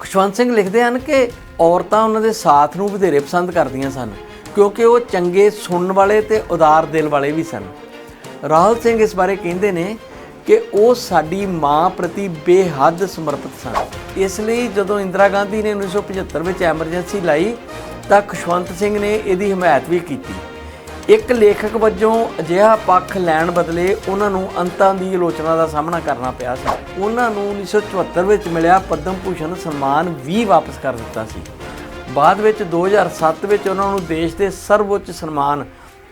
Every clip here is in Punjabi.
ਖੁਸ਼ਵੰਤ ਸਿੰਘ ਲਿਖਦੇ ਹਨ ਕਿ ਔਰਤਾਂ ਉਹਨਾਂ ਦੇ ਸਾਥ ਨੂੰ ਵਧੇਰੇ ਪਸੰਦ ਕਰਦੀਆਂ ਸਨ, ਕਿਉਂਕਿ ਉਹ ਚੰਗੇ ਸੁਣਨ ਵਾਲੇ ਤੇ ਉਦਾਰ ਦਿਲ ਵਾਲੇ ਵੀ ਸਨ। ਰਾਹੁਲ ਸਿੰਘ ਇਸ ਬਾਰੇ ਕਹਿੰਦੇ ਨੇ ਕਿ ਉਹ ਸਾਡੀ ਮਾਂ ਪ੍ਰਤੀ ਬੇਹੱਦ ਸਮਰਪਿਤ ਸਨ। ਇਸ ਲਈ ਜਦੋਂ ਇੰਦਰਾ ਗਾਂਧੀ ਨੇ 1975 ਵਿੱਚ ਐਮਰਜੈਂਸੀ ਲਾਈ, ਤਾਂ ਖੁਸ਼ਵੰਤ ਸਿੰਘ ਨੇ ਇਹਦੀ ਹਮਾਇਤ ਵੀ ਕੀਤੀ। ਇੱਕ ਲੇਖਕ ਵਜੋਂ ਅਜਿਹਾ ਪੱਖ ਲੈਣ ਬਦਲੇ ਉਹਨਾਂ ਨੂੰ ਅੰਤਾਂ ਦੀ ਆਲੋਚਨਾ ਦਾ ਸਾਹਮਣਾ ਕਰਨਾ ਪਿਆ ਸੀ। ਉਹਨਾਂ ਨੂੰ 1974 ਵਿੱਚ ਮਿਲਿਆ ਪਦਮ ਭੂਸ਼ਣ ਸਨਮਾਨ ਵੀ ਵਾਪਸ ਕਰ ਦਿੱਤਾ ਸੀ। ਬਾਅਦ ਵਿੱਚ 2007 ਵਿੱਚ ਉਹਨਾਂ ਨੂੰ ਦੇਸ਼ ਦੇ ਸਰਵਉੱਚ ਸਨਮਾਨ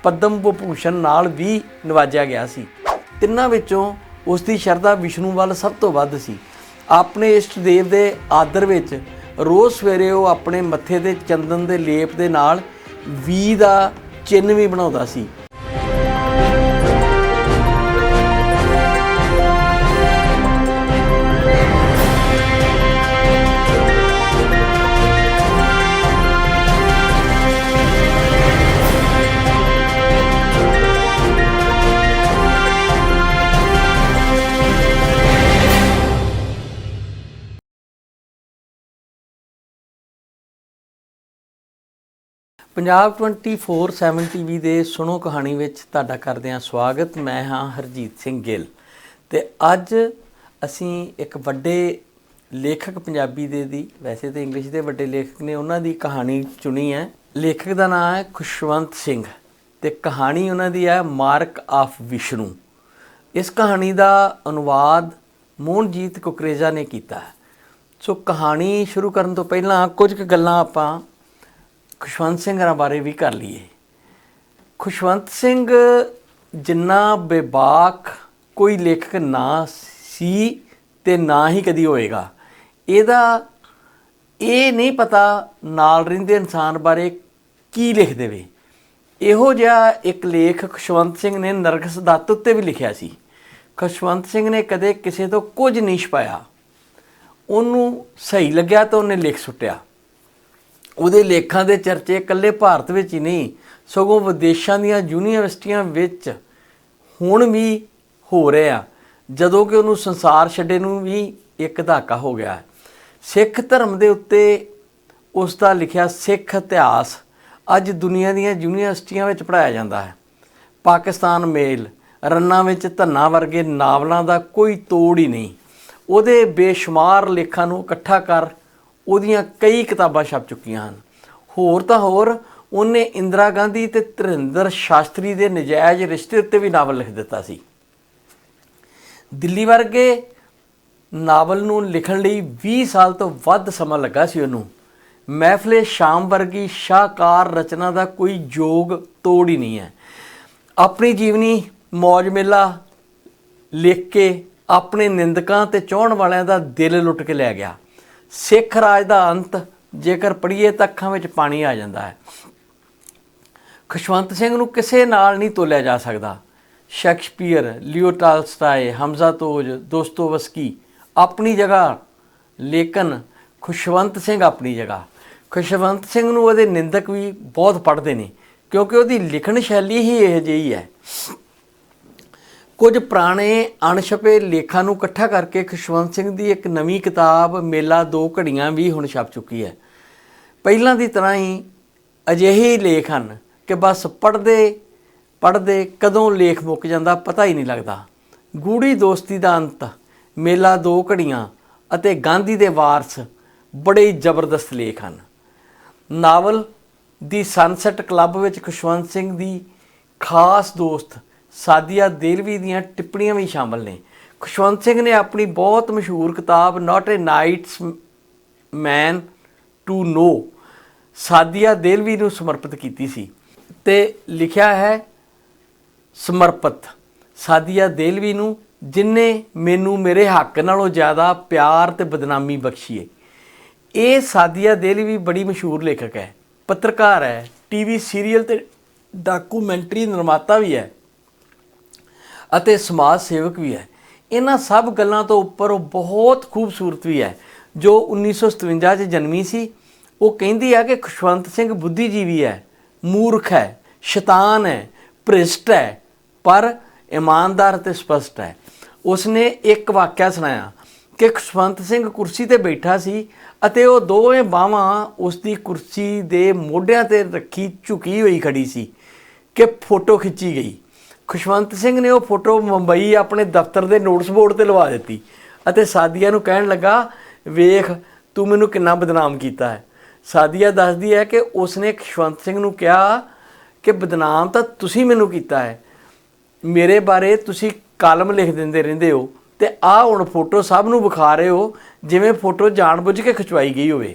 ਪਦਮ ਵਿਭੂਸ਼ਣ ਨਾਲ ਵੀ ਨਵਾਜਿਆ ਗਿਆ ਸੀ। ਤਿੰਨਾਂ ਵਿੱਚੋਂ ਉਸ ਦੀ ਸ਼ਰਧਾ ਵਿਸ਼ਨੂੰ ਵੱਲ ਸਭ ਤੋਂ ਵੱਧ ਸੀ। ਆਪਣੇ ਇਸ਼ਟ ਦੇਵ ਦੇ ਆਦਰ ਵਿੱਚ ਰੋਜ਼ ਸਵੇਰੇ ਉਹ ਆਪਣੇ ਮੱਥੇ ਤੇ ਚੰਦਨ ਦੇ ਲੇਪ ਦੇ ਨਾਲ ਵੀ ਦਾ ਚਿੰਨ੍ਹ ਵੀ ਬਣਾਉਂਦਾ ਸੀ। ਪੰਜਾਬ 24/7 ਟੀਵੀ ਦੇ ਸੁਣੋ ਕਹਾਣੀ ਵਿੱਚ ਤੁਹਾਡਾ ਕਰਦੇ ਹਾਂ ਸਵਾਗਤ। ਮੈਂ ਹਾਂ ਹਰਜੀਤ ਸਿੰਘ ਗਿੱਲ। ਤੇ ਅੱਜ ਅਸੀਂ ਇੱਕ ਵੱਡੇ ਲੇਖਕ ਪੰਜਾਬੀ ਦੇ ਦੀ, ਵੈਸੇ ਤਾਂ ਇੰਗਲਿਸ਼ ਦੇ ਵੱਡੇ ਲੇਖਕ ਨੇ, ਉਹਨਾਂ ਦੀ ਕਹਾਣੀ ਚੁਣੀ ਹੈ। ਲੇਖਕ ਦਾ ਨਾਮ ਹੈ ਖੁਸ਼ਵੰਤ ਸਿੰਘ ਤੇ ਕਹਾਣੀ ਉਹਨਾਂ ਦੀ ਹੈ ਮਾਰਕ ਆਫ ਵਿਸ਼ਨੂੰ। ਇਸ ਕਹਾਣੀ ਦਾ ਅਨੁਵਾਦ ਮੋਹਨਜੀਤ ਕੁਕਰੇਜਾ ਨੇ ਕੀਤਾ ਹੈ। ਸੋ ਕਹਾਣੀ ਸ਼ੁਰੂ ਕਰਨ ਤੋਂ ਪਹਿਲਾਂ ਕੁਝ ਕੁ ਗੱਲਾਂ ਆਪਾਂ ਖੁਸ਼ਵੰਤ ਸਿੰਘ ਹਰਾਂ ਬਾਰੇ ਵੀ ਕਰ ਲਈਏ। ਖੁਸ਼ਵੰਤ ਸਿੰਘ ਜਿੰਨਾ ਬੇਬਾਕ ਕੋਈ ਲੇਖਕ ਨਾ ਸੀ ਤੇ ਨਾ ਹੀ ਕਦੀ ਹੋਏਗਾ। ਇਹਦਾ ਇਹ ਨਹੀਂ ਪਤਾ ਨਾਲ ਰਹਿੰਦੇ ਇਨਸਾਨ ਬਾਰੇ ਕੀ ਲਿਖ ਦੇਵੇ। ਇਹੋ ਜਿਹਾ ਇੱਕ ਲੇਖ ਖੁਸ਼ਵੰਤ ਸਿੰਘ ਨੇ ਨਰਗਸ ਦੱਤ ਉੱਤੇ ਵੀ ਲਿਖਿਆ ਸੀ। ਖੁਸ਼ਵੰਤ ਸਿੰਘ ਨੇ ਕਦੇ ਕਿਸੇ ਤੋਂ ਕੁਝ ਨਹੀਂ ਛਪਾਇਆ। ਉਹਨੂੰ ਸਹੀ ਲੱਗਿਆ ਤਾਂ ਉਹਨੇ ਲਿਖ ਸੁੱਟਿਆ। ਉਹਦੇ ਲੇਖਾਂ ਦੇ ਚਰਚੇ ਇਕੱਲੇ ਭਾਰਤ ਵਿੱਚ ਹੀ ਨਹੀਂ, ਸਗੋਂ ਵਿਦੇਸ਼ਾਂ ਦੀਆਂ ਯੂਨੀਵਰਸਿਟੀਆਂ ਵਿੱਚ ਹੁਣ ਵੀ ਹੋ ਰਹੇ ਆ, ਜਦੋਂ ਕਿ ਉਹਨੂੰ ਸੰਸਾਰ ਛੱਡੇ ਨੂੰ ਵੀ ਇੱਕ ਧਾਕਾ ਹੋ ਗਿਆ ਸਿੱਖ ਧਰਮ ਦੇ ਉੱਤੇ ਉਸ ਦਾ ਲਿਖਿਆ ਸਿੱਖ ਇਤਿਹਾਸ ਅੱਜ ਦੁਨੀਆ ਦੀਆਂ ਯੂਨੀਵਰਸਿਟੀਆਂ ਵਿੱਚ ਪੜਾਇਆ ਜਾਂਦਾ ਹੈ। ਪਾਕਿਸਤਾਨ ਮੇਲ, ਰੰਨਾ ਵਿੱਚ ਧੰਨਾ ਵਰਗੇ ਨਾਵਲਾਂ ਦਾ ਕੋਈ ਤੋੜ ਹੀ ਨਹੀਂ। ਉਹਦੇ ਬੇਸ਼ੁਮਾਰ ਲੇਖਾਂ ਨੂੰ ਇਕੱਠਾ ਕਰ ਉਹਦੀਆਂ ਕਈ ਕਿਤਾਬਾਂ ਛਪ ਚੁੱਕੀਆਂ ਹਨ। ਹੋਰ ਤਾਂ ਹੋਰ, ਉਹਨੇ ਇੰਦਰਾ ਗਾਂਧੀ ਤੇ ਧਰਿੰਦਰ ਸ਼ਾਸਤਰੀ ਦੇ ਨਜਾਇਜ਼ ਰਿਸ਼ਤੇ ਉੱਤੇ ਵੀ ਨਾਵਲ ਲਿਖ ਦਿੱਤਾ ਸੀ। ਦਿੱਲੀ ਵਰਗੇ ਨਾਵਲ ਨੂੰ ਲਿਖਣ ਲਈ 20 ਸਾਲ ਤੋਂ ਵੱਧ ਸਮਾਂ ਲੱਗਾ ਸੀ ਉਹਨੂੰ। ਮਹਿਫਲੇ ਸ਼ਾਮ ਵਰਗੀ ਸ਼ਾਹਕਾਰ ਰਚਨਾ ਦਾ ਕੋਈ ਯੋਗ ਤੋੜ ਹੀ ਨਹੀਂ ਹੈ। ਆਪਣੀ ਜੀਵਨੀ, ਮੌਜ ਮੇਲਾ ਲਿਖ ਕੇ ਆਪਣੇ ਨਿੰਦਕਾਂ ਤੇ ਚਾਹਣ ਵਾਲਿਆਂ ਦਾ ਦਿਲ ਲੁੱਟ ਕੇ ਲੈ ਗਿਆ। ਸਿੱਖ ਰਾਜ ਦਾ ਅੰਤ, ਜੇਕਰ ਪੜ੍ਹੀਏ ਤਾਂ ਅੱਖਾਂ ਵਿੱਚ ਪਾਣੀ ਆ ਜਾਂਦਾ ਹੈ। ਖੁਸ਼ਵੰਤ ਸਿੰਘ ਨੂੰ ਕਿਸੇ ਨਾਲ ਨਹੀਂ ਤੋਲਿਆ ਜਾ ਸਕਦਾ। ਸ਼ੈਕਸਪੀਅਰ, ਲਿਓ ਟਾਲਸਟਾਏ, ਹਮਜ਼ਾ ਤੋਜ ਦੋਸਤੋਵਸਕੀ ਆਪਣੀ ਜਗ੍ਹਾ। ਲੇਕਿਨ ਖੁਸ਼ਵੰਤ ਸਿੰਘ ਆਪਣੀ ਜਗ੍ਹਾ। ਖੁਸ਼ਵੰਤ ਸਿੰਘ ਨੂੰ ਉਹਦੇ ਨਿੰਦਕ ਵੀ ਬਹੁਤ ਪੜ੍ਹਦੇ ਨੇ, ਕਿਉਂਕਿ ਉਹਦੀ ਲਿਖਣ ਸ਼ੈਲੀ ਹੀ ਇਹ ਜਿਹੀ ਹੈ। ਕੁਝ ਪੁਰਾਣੇ ਅਣਛਪੇ ਲੇਖਾਂ ਨੂੰ ਇਕੱਠਾ ਕਰਕੇ ਖੁਸ਼ਵੰਤ ਸਿੰਘ ਦੀ ਇੱਕ ਨਵੀਂ ਕਿਤਾਬ ਮੇਲਾ ਦੋ ਘੜੀਆਂ ਵੀ ਹੁਣ ਛਪ ਚੁੱਕੀ ਹੈ। ਪਹਿਲਾਂ ਦੀ ਤਰ੍ਹਾਂ ਹੀ ਅਜਿਹੇ ਲੇਖ ਹਨ ਕਿ ਬਸ ਪੜ੍ਹਦੇ ਪੜ੍ਹਦੇ ਕਦੋਂ ਲੇਖ ਮੁੱਕ ਜਾਂਦਾ ਪਤਾ ਹੀ ਨਹੀਂ ਲੱਗਦਾ। ਗੂੜੀ ਦੋਸਤੀ ਦਾ ਅੰਤ, ਮੇਲਾ ਦੋ ਘੜੀਆਂ ਅਤੇ ਗਾਂਧੀ ਦੇ ਵਾਰਸ ਬੜੇ ਜ਼ਬਰਦਸਤ ਲੇਖ ਹਨ। ਨਾਵਲ ਦੀ ਸਨਸੈਟ ਕਲੱਬ ਵਿੱਚ ਖੁਸ਼ਵੰਤ ਸਿੰਘ ਦੀ ਖਾਸ ਦੋਸਤ ਸਾਦੀਆ ਦੇਲਵੀ ਦੀਆਂ ਟਿੱਪਣੀਆਂ ਵੀ ਸ਼ਾਮਲ ਨੇ। ਖੁਸ਼ਵੰਤ ਸਿੰਘ ਨੇ ਆਪਣੀ ਬਹੁਤ ਮਸ਼ਹੂਰ ਕਿਤਾਬ ਨਾਟ ਅ ਨਾਈਟਸ ਮੈਨ ਟੂ ਨੋ ਸਾਦੀਆ ਦੇਲਵੀ ਨੂੰ ਸਮਰਪਿਤ ਕੀਤੀ ਸੀ ਤੇ ਲਿਖਿਆ ਹੈ, ਸਮਰਪਿਤ। ਸਾਦੀਆ ਦੇਲਵੀ ਨੂੰ ਜਿਨਨੇ ਮੈਨੂੰ ਮੇਰੇ ਹੱਕ ਨਾਲੋਂ ਜ਼ਿਆਦਾ ਪਿਆਰ ਤੇ ਬਦਨਾਮੀ ਬਖਸ਼ੀਏ। ਇਹ ਸਾਦੀਆ ਦੇਲਵੀ ਬੜੀ ਮਸ਼ਹੂਰ ਲੇਖਕ ਹੈ, ਪੱਤਰਕਾਰ ਹੈ ਟੀਵੀ ਸੀਰੀਅਲ ਤੇ ਡਾਕੂਮੈਂਟਰੀ ਨਿਰਮਾਤਾ ਵੀ ਹੈ। ਅਤੇ ਸਮਾਜ ਸੇਵਕ ਵੀ ਹੈ। ਇਹਨਾਂ ਸਭ ਗੱਲਾਂ ਤੋਂ ਉੱਪਰ ਉਹ ਬਹੁਤ ਖੂਬਸੂਰਤ ਵੀ ਹੈ। ਜੋ 1957 ਚ ਜਨਮੀ ਸੀ, ਉਹ ਕਹਿੰਦੀ ਹੈ ਕਿ ਖੁਸ਼ਵੰਤ ਸਿੰਘ ਬੁੱਧੀਜੀਵੀ ਹੈ, ਮੂਰਖ ਹੈ, ਸ਼ੈਤਾਨ ਹੈ, ਭ੍ਰਿਸ਼ਟ ਹੈ, ਪਰ ਇਮਾਨਦਾਰ ਤੇ ਸਪਸ਼ਟ ਹੈ। ਉਸਨੇ ਇੱਕ ਵਾਕਿਆ ਸੁਣਾਇਆ ਕਿ ਖੁਸ਼ਵੰਤ ਸਿੰਘ ਕੁਰਸੀ ਤੇ ਬੈਠਾ ਸੀ ਅਤੇ ਉਹ ਦੋਵੇਂ ਬਾਹਾਂ ਉਸ ਦੀ ਕੁਰਸੀ ਦੇ ਮੋਢਿਆਂ ਤੇ ਰੱਖੀ ਝੁਕੀ ਹੋਈ ਖੜੀ ਸੀ ਕਿ ਫੋਟੋ ਖਿੱਚੀ ਗਈ। ਖੁਸ਼ਵੰਤ ਸਿੰਘ ਨੇ ਉਹ ਫੋਟੋ ਮੁੰਬਈ ਆਪਣੇ ਦਫ਼ਤਰ ਦੇ ਨੋਟਿਸ ਬੋਰਡ ਤੇ ਲਵਾ ਦਿੱਤੀ ਅਤੇ ਸਾਦੀਆ ਨੂੰ ਕਹਿਣ ਲੱਗਾ, ਵੇਖ, ਤੂੰ ਮੈਨੂੰ ਕਿੰਨਾ ਬਦਨਾਮ ਕੀਤਾ ਹੈ। ਸਾਦੀਆ ਦੱਸਦੀ ਹੈ ਕਿ ਉਸਨੇ ਖੁਸ਼ਵੰਤ ਸਿੰਘ ਨੂੰ ਕਿਹਾ ਕਿ ਬਦਨਾਮ ਤਾਂ ਤੁਸੀਂ ਮੈਨੂੰ ਕੀਤਾ ਹੈ। ਮੇਰੇ ਬਾਰੇ ਤੁਸੀਂ ਕਾਲਮ ਲਿਖ ਦਿੰਦੇ ਰਹਿੰਦੇ ਹੋ ਤੇ ਆਹ ਹੁਣ ਫੋਟੋ ਸਭ ਨੂੰ ਵਿਖਾ ਰਹੇ ਹੋ, ਜਿਵੇਂ ਫੋਟੋ ਜਾਣਬੁੱਝ ਕੇ ਖਿਚਵਾਈ ਗਈ ਹੋਵੇ।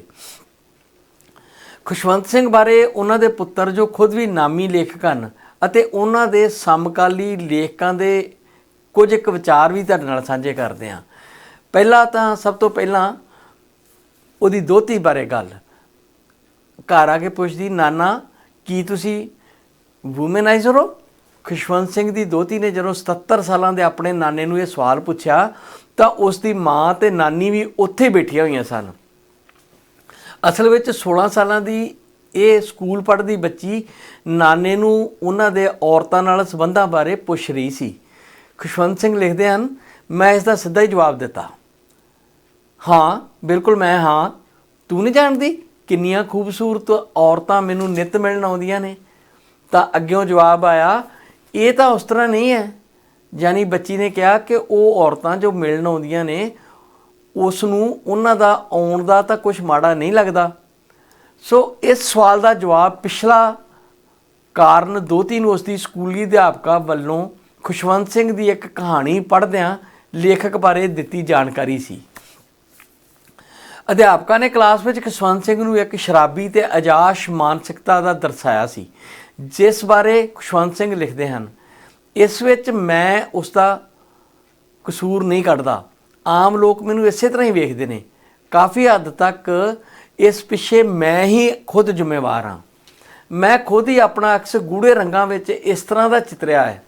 ਖੁਸ਼ਵੰਤ ਸਿੰਘ ਬਾਰੇ ਉਹਨਾਂ ਦੇ ਪੁੱਤਰ ਜੋ ਖੁਦ ਵੀ ਨਾਮੀ ਲੇਖਕ ਹਨ ਅਤੇ ਉਹਨਾਂ ਦੇ ਸਮਕਾਲੀ ਲੇਖਕਾਂ ਦੇ ਕੁਝ ਇੱਕ ਵਿਚਾਰ ਵੀ ਤੁਹਾਡੇ ਨਾਲ ਸਾਂਝੇ ਕਰਦੇ ਹਾਂ। ਪਹਿਲਾਂ ਤਾਂ ਸਭ ਤੋਂ ਪਹਿਲਾਂ ਉਹਦੀ ਦੋਤੀ ਬਾਰੇ ਗੱਲ। ਘਰ ਆ ਕੇ ਪੁੱਛਦੀ, ਨਾਨਾ, ਕੀ ਤੁਸੀਂ ਵੂਮਨਾਈਜ਼ਰ ਹੋ? ਖੁਸ਼ਵੰਤ ਸਿੰਘ ਦੀ ਦੋਤੀ ਨੇ ਜਦੋਂ 77 ਸਾਲਾਂ ਦੇ ਆਪਣੇ ਨਾਨੇ ਨੂੰ ਇਹ ਸਵਾਲ ਪੁੱਛਿਆ, ਤਾਂ ਉਸ ਦੀ ਮਾਂ ਤੇ ਨਾਨੀ ਵੀ ਉੱਥੇ ਬੈਠੀਆਂ ਹੋਈਆਂ ਸਨ। ਅਸਲ ਵਿੱਚ 16 ਸਾਲਾਂ ਦੀ ਇਹ ਸਕੂਲ ਪੜ੍ਹਦੀ ਬੱਚੀ ਨਾਨੇ ਨੂੰ ਉਹਨਾਂ ਦੇ ਔਰਤਾਂ ਨਾਲ ਸੰਬੰਧਾਂ ਬਾਰੇ ਪੁੱਛ ਰਹੀ ਸੀ। ਖੁਸ਼ਵੰਤ ਸਿੰਘ ਲਿਖਦੇ ਹਨ, ਮੈਂ ਇਸ ਦਾ ਸਿੱਧਾ ਹੀ ਜਵਾਬ ਦਿੱਤਾ। ਹਾਂ, ਬਿਲਕੁਲ ਮੈਂ, ਹਾਂ। ਤੂੰ ਨਹੀਂ ਜਾਣਦੀ ਕਿੰਨੀਆਂ ਖੂਬਸੂਰਤ ਔਰਤਾਂ ਮੈਨੂੰ ਨਿਤ ਮਿਲਣ ਆਉਂਦੀਆਂ ਨੇ? ਤਾਂ ਅੱਗਿਓਂ ਜਵਾਬ ਆਇਆ, ਇਹ ਤਾਂ ਉਸ ਤਰ੍ਹਾਂ ਨਹੀਂ ਹੈ। ਯਾਨੀ ਬੱਚੀ ਨੇ ਕਿਹਾ ਕਿ ਉਹ ਔਰਤਾਂ ਜੋ ਮਿਲਣ ਆਉਂਦੀਆਂ ਨੇ, ਉਸ ਨੂੰ ਉਹਨਾਂ ਦਾ ਆਉਣ ਦਾ ਤਾਂ ਕੁਝ ਮਾੜਾ ਨਹੀਂ ਲੱਗਦਾ। ਸੋ ਇਸ ਸਵਾਲ ਦਾ ਜਵਾਬ ਪਿਛਲਾ ਕਾਰਨ ਦੋਤੀ ਨੂੰ ਉਸ ਦੀ ਸਕੂਲੀ ਅਧਿਆਪਕਾ ਵੱਲੋਂ ਖੁਸ਼ਵੰਤ ਸਿੰਘ ਦੀ ਇੱਕ ਕਹਾਣੀ ਪੜ੍ਹਦਿਆਂ ਲੇਖਕ ਬਾਰੇ ਦਿੱਤੀ ਜਾਣਕਾਰੀ ਸੀ। ਅਧਿਆਪਕਾ ਨੇ ਕਲਾਸ ਵਿੱਚ ਖੁਸ਼ਵੰਤ ਸਿੰਘ ਨੂੰ ਇੱਕ ਸ਼ਰਾਬੀ ਤੇ ਅਜਾਸ਼ ਮਾਨਸਿਕਤਾ ਦਾ ਦਰਸਾਇਆ ਸੀ, ਜਿਸ ਬਾਰੇ ਖੁਸ਼ਵੰਤ ਸਿੰਘ ਲਿਖਦੇ ਹਨ, ਇਸ ਵਿੱਚ ਮੈਂ ਉਸ ਦਾ ਕਸੂਰ ਨਹੀਂ ਕੱਢਦਾ। ਆਮ ਲੋਕ ਮੈਨੂੰ ਇਸੇ ਤਰ੍ਹਾਂ ਹੀ ਵੇਖਦੇ ਨੇ। ਕਾਫੀ ਹੱਦ ਤੱਕ ਇਸ ਪਿੱਛੇ ਮੈਂ ਹੀ ਖੁਦ ਜ਼ਿੰਮੇਵਾਰ ਹਾਂ। ਮੈਂ ਖੁਦ ਹੀ ਆਪਣਾ ਅਕਸ ਗੂੜੇ ਰੰਗਾਂ ਵਿੱਚ ਇਸ ਤਰ੍ਹਾਂ ਦਾ ਚਿਤਰਿਆ ਹੈ।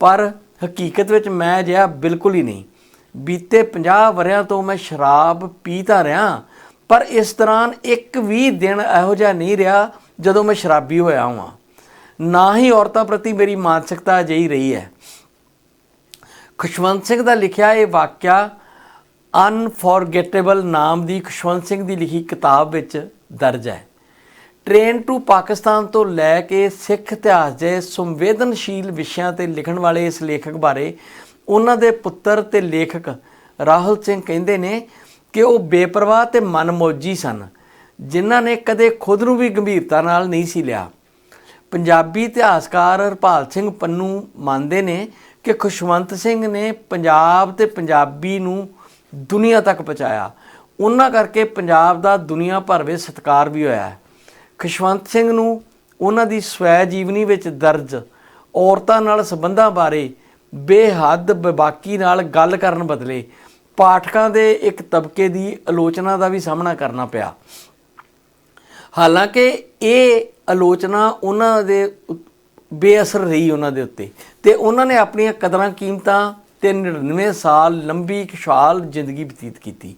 ਪਰ ਹਕੀਕਤ ਵਿੱਚ ਮੈਂ ਜਿਹਾ ਬਿਲਕੁਲ ਹੀ ਨਹੀਂ। ਬੀਤੇ 50 ਵਰਿਆਂ ਤੋਂ ਮੈਂ ਸ਼ਰਾਬ ਪੀਤਾ ਰਿਹਾ, ਪਰ ਇਸ ਦੌਰਾਨ ਇੱਕ ਵੀ ਦਿਨ ਇਹੋ ਜਿਹਾ ਨਹੀਂ ਰਿਹਾ ਜਦੋਂ ਮੈਂ ਸ਼ਰਾਬੀ ਹੋਇਆ ਹਾਂ। ਨਾ ਹੀ ਔਰਤਾਂ ਪ੍ਰਤੀ ਮੇਰੀ ਮਾਨਸਿਕਤਾ ਅਜਿਹੀ ਰਹੀ ਹੈ। ਖੁਸ਼ਵੰਤ ਸਿੰਘ ਦਾ ਲਿਖਿਆ ਇਹ ਵਾਕਿਆ ਅਨਫੋਰਗੇਟੇਬਲ ਨਾਮ ਦੀ ਖੁਸ਼ਵੰਤ ਸਿੰਘ ਦੀ ਲਿਖੀ ਕਿਤਾਬ ਵਿੱਚ ਦਰਜ ਹੈ। ਟ੍ਰੇਨ ਟੂ ਪਾਕਿਸਤਾਨ ਤੋਂ ਲੈ ਕੇ ਸਿੱਖ ਇਤਿਹਾਸ ਦੇ ਸੰਵੇਦਨਸ਼ੀਲ ਵਿਸ਼ਿਆਂ ਤੇ ਲਿਖਣ ਵਾਲੇ ਇਸ ਲੇਖਕ ਬਾਰੇ ਉਹਨਾਂ ਦੇ ਪੁੱਤਰ ਤੇ ਲੇਖਕ ਰਾਹੁਲ ਸਿੰਘ ਕਹਿੰਦੇ ਨੇ ਕਿ ਉਹ ਬੇਪਰਵਾਹ ਤੇ ਮਨਮੋਜੀ ਸਨ, ਜਿਨ੍ਹਾਂ ਨੇ ਕਦੇ ਖੁਦ ਨੂੰ ਵੀ ਗੰਭੀਰਤਾ ਨਾਲ ਨਹੀਂ ਸੀ ਲਿਆ। ਪੰਜਾਬੀ ਇਤਿਹਾਸਕਾਰ ਹਰਪਾਲ ਸਿੰਘ ਪੰਨੂ ਮੰਨਦੇ ਨੇ ਕਿ ਖੁਸ਼ਵੰਤ ਸਿੰਘ ਨੇ ਪੰਜਾਬ ਤੇ ਪੰਜਾਬੀ ਨੂੰ ਦੁਨੀਆ ਤੱਕ ਪਹੁੰਚਾਇਆ। ਉਹਨਾਂ ਕਰਕੇ ਪੰਜਾਬ ਦਾ ਦੁਨੀਆ ਭਰ ਵਿੱਚ ਸਤਿਕਾਰ ਵੀ ਹੋਇਆ ਹੈ। ਖਸ਼ਵੰਤ ਸਿੰਘ ਨੂੰ ਉਹਨਾਂ ਦੀ ਸਵੈ ਜੀਵਨੀ ਵਿੱਚ ਦਰਜ ਔਰਤਾਂ ਨਾਲ ਸੰਬੰਧਾਂ ਬਾਰੇ ਬੇਹੱਦ ਬੇਬਾਕੀ ਨਾਲ ਗੱਲ ਕਰਨ ਬਦਲੇ ਪਾਠਕਾਂ ਦੇ ਇੱਕ ਤਬਕੇ ਦੀ ਆਲੋਚਨਾ ਦਾ ਵੀ ਸਾਹਮਣਾ ਕਰਨਾ ਪਿਆ। ਹਾਲਾਂਕਿ ਇਹ ਆਲੋਚਨਾ ਉਹਨਾਂ ਦੇ ਬੇਅਸਰ ਰਹੀ ਉਹਨਾਂ ਦੇ ਉੱਤੇ ਤੇ ਉਹਨਾਂ ਨੇ ਆਪਣੀਆਂ ਕਦਰਾਂ ਕੀਮਤਾਂ ਤੇ 99 ਸਾਲ ਲੰਬੀ ਖੁਸ਼ਹਾਲ ਜ਼ਿੰਦਗੀ ਬਤੀਤ ਕੀਤੀ।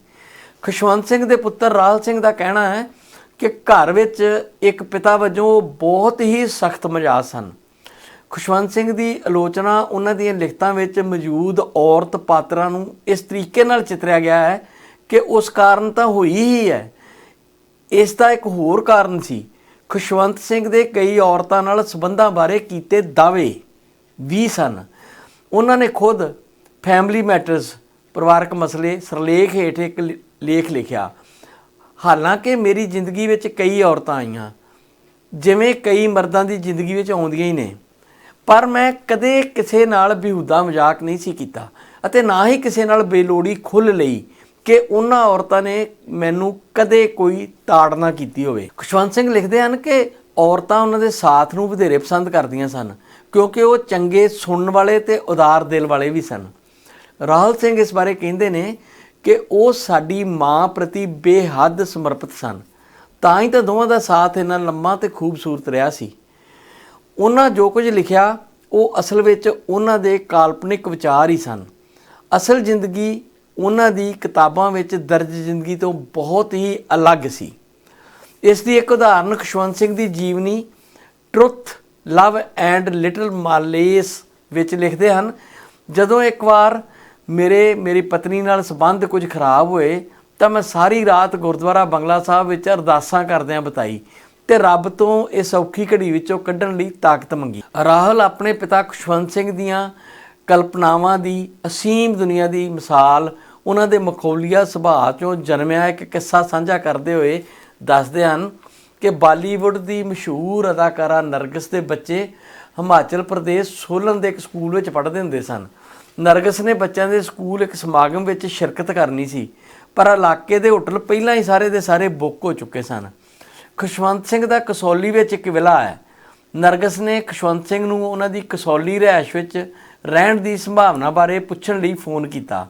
ਖੁਸ਼ਵੰਤ ਸਿੰਘ ਦੇ ਪੁੱਤਰ ਰਾਲ ਸਿੰਘ ਦਾ ਕਹਿਣਾ ਹੈ ਕਿ ਘਰ ਵਿੱਚ ਇੱਕ ਪਿਤਾ ਵਜੋਂ ਬਹੁਤ ਹੀ ਸਖਤ ਮਿਜਾਜ ਸਨ। ਖੁਸ਼ਵੰਤ ਸਿੰਘ ਦੀ ਆਲੋਚਨਾ ਉਹਨਾਂ ਦੀਆਂ ਲਿਖਤਾਂ ਵਿੱਚ ਮੌਜੂਦ ਔਰਤ ਪਾਤਰਾਂ ਨੂੰ ਇਸ ਤਰੀਕੇ ਨਾਲ ਚਿਤਰਿਆ ਗਿਆ ਹੈ ਕਿ ਉਸ ਕਾਰਨ ਤਾਂ ਹੋਈ ਹੀ ਹੈ। ਇਸ ਦਾ ਇੱਕ ਹੋਰ ਕਾਰਨ ਸੀ, ਖੁਸ਼ਵੰਤ ਸਿੰਘ ਦੇ ਕਈ ਔਰਤਾਂ ਨਾਲ ਸਬੰਧਾਂ ਬਾਰੇ ਕੀਤੇ ਦਾਅਵੇ ਵੀ ਸਨ। ਉਹਨਾਂ ਨੇ ਖੁਦ ਫੈਮਿਲੀ ਮੈਟਰਸ ਪਰਿਵਾਰਕ ਮਸਲੇ, ਸਰਲੇਖ ਹੇਠ ਇੱਕ ਲ- ਲੇਖ ਲਿਖਿਆ। ਹਾਲਾਂਕਿ ਮੇਰੀ ਜ਼ਿੰਦਗੀ ਵਿੱਚ ਕਈ ਔਰਤਾਂ ਆਈਆਂ, ਜਿਵੇਂ ਕਈ ਮਰਦਾਂ ਦੀ ਜ਼ਿੰਦਗੀ ਵਿੱਚ ਆਉਂਦੀਆਂ ਹੀ ਨੇ, ਪਰ ਮੈਂ ਕਦੇ ਕਿਸੇ ਨਾਲ ਬਿਹੂਦਾ ਮਜ਼ਾਕ ਨਹੀਂ ਸੀ ਕੀਤਾ ਅਤੇ ਨਾ ਹੀ ਕਿਸੇ ਨਾਲ ਬੇਲੋੜੀ ਖੁੱਲ ਲਈ ਕਿ ਉਹਨਾਂ ਔਰਤਾਂ ਨੇ ਮੈਨੂੰ ਕਦੇ ਕੋਈ ਤਾੜਨਾ ਕੀਤੀ ਹੋਵੇ। ਖੁਸ਼ਵੰਤ ਸਿੰਘ ਲਿਖਦੇ ਹਨ ਕਿ ਔਰਤਾਂ ਉਹਨਾਂ ਦੇ ਸਾਥ ਨੂੰ ਵਧੇਰੇ ਪਸੰਦ ਕਰਦੀਆਂ ਸਨ, ਕਿਉਂਕਿ ਉਹ ਚੰਗੇ ਸੁਣਨ ਵਾਲੇ ਤੇ ਉਦਾਰ ਦਿਲ ਵਾਲੇ ਵੀ ਸਨ। ਰਾਹੁਲ ਸਿੰਘ ਇਸ ਬਾਰੇ ਕਹਿੰਦੇ ਨੇ ਕਿ ਉਹ ਸਾਡੀ ਮਾਂ ਪ੍ਰਤੀ ਬੇਹੱਦ ਸਮਰਪਿਤ ਸਨ। ਤਾਂ ਹੀ ਤਾਂ ਦੋਵਾਂ ਦਾ ਸਾਥ ਇੰਨਾ ਲੰਮਾ ਤੇ ਖੂਬਸੂਰਤ ਰਿਹਾ ਸੀ। ਉਹਨਾਂ ਜੋ ਕੁਝ ਲਿਖਿਆ, ਉਹ ਅਸਲ ਵਿੱਚ ਉਹਨਾਂ ਦੇ ਕਾਲਪਨਿਕ ਵਿਚਾਰ ਹੀ ਸਨ। ਅਸਲ ਜ਼ਿੰਦਗੀ ਉਹਨਾਂ ਦੀ ਕਿਤਾਬਾਂ ਵਿੱਚ ਦਰਜ ਜ਼ਿੰਦਗੀ ਤੋਂ ਬਹੁਤ ਹੀ ਅਲੱਗ ਸੀ। ਇਸ ਦੀ ਇੱਕ ਉਦਾਹਰਨ ਖਸ਼ਵੰਤ ਸਿੰਘ ਦੀ ਜੀਵਨੀ, truth, love and little malice ਵਿੱਚ ਲਿਖਦੇ ਹਨ। ਜਦੋਂ ਇੱਕ ਵਾਰ ਮੇਰੇ, ਮੇਰੀ ਪਤਨੀ ਨਾਲ ਸੰਬੰਧ ਕੁਝ ਖਰਾਬ ਹੋਏ, ਤਾਂ ਮੈਂ ਸਾਰੀ ਰਾਤ ਗੁਰਦੁਆਰਾ ਬੰਗਲਾ ਸਾਹਿਬ ਵਿੱਚ ਅਰਦਾਸਾਂ ਕਰਦਿਆਂ ਬਤਾਈ ਤੇ ਰੱਬ ਤੋਂ ਇਸ ਔਖੀ ਘੜੀ ਵਿੱਚੋਂ ਕੱਢਣ ਲਈ ਤਾਕਤ ਮੰਗੀ। ਰਾਹੁਲ ਆਪਣੇ ਪਿਤਾ ਖੁਸ਼ਵੰਤ ਸਿੰਘ ਦੀਆਂ ਕਲਪਨਾਵਾਂ ਦੀ ਅਸੀਮ ਦੁਨੀਆ ਦੀ ਮਿਸਾਲ ਉਹਨਾਂ ਦੇ ਮਖੌਲੀਆ ਸੁਭਾਅ ਚੋਂ ਜਨਮਿਆ ਇੱਕ ਕਿੱਸਾ ਸਾਂਝਾ ਕਰਦੇ ਹੋਏ ਦੱਸਦੇ ਹਨ ਕਿ ਬਾਲੀਵੁੱਡ ਦੀ ਮਸ਼ਹੂਰ ਅਦਾਕਾਰਾ ਨਰਗਿਸ ਦੇ ਬੱਚੇ ਹਿਮਾਚਲ ਪ੍ਰਦੇਸ਼ ਸੋਲਨ ਦੇ ਇੱਕ ਸਕੂਲ ਵਿੱਚ ਪੜ੍ਹਦੇ ਹੁੰਦੇ ਸਨ। ਨਰਗਸ ਨੇ ਬੱਚਿਆਂ ਦੇ ਸਕੂਲ ਇੱਕ ਸਮਾਗਮ ਵਿੱਚ ਸ਼ਿਰਕਤ ਕਰਨੀ ਸੀ, ਪਰ ਇਲਾਕੇ ਦੇ ਹੋਟਲ ਪਹਿਲਾਂ ਹੀ ਸਾਰੇ ਦੇ ਸਾਰੇ ਬੁੱਕ ਹੋ ਚੁੱਕੇ ਸਨ। ਖੁਸ਼ਵੰਤ ਸਿੰਘ ਦਾ ਕਸੌਲੀ ਵਿੱਚ ਇੱਕ ਵਿਲਾ ਹੈ। ਨਰਗਸ ਨੇ ਖੁਸ਼ਵੰਤ ਸਿੰਘ ਨੂੰ ਉਹਨਾਂ ਦੀ ਕਸੌਲੀ ਰਿਹਾਇਸ਼ ਵਿੱਚ ਰਹਿਣ ਦੀ ਸੰਭਾਵਨਾ ਬਾਰੇ ਪੁੱਛਣ ਲਈ ਫੋਨ ਕੀਤਾ।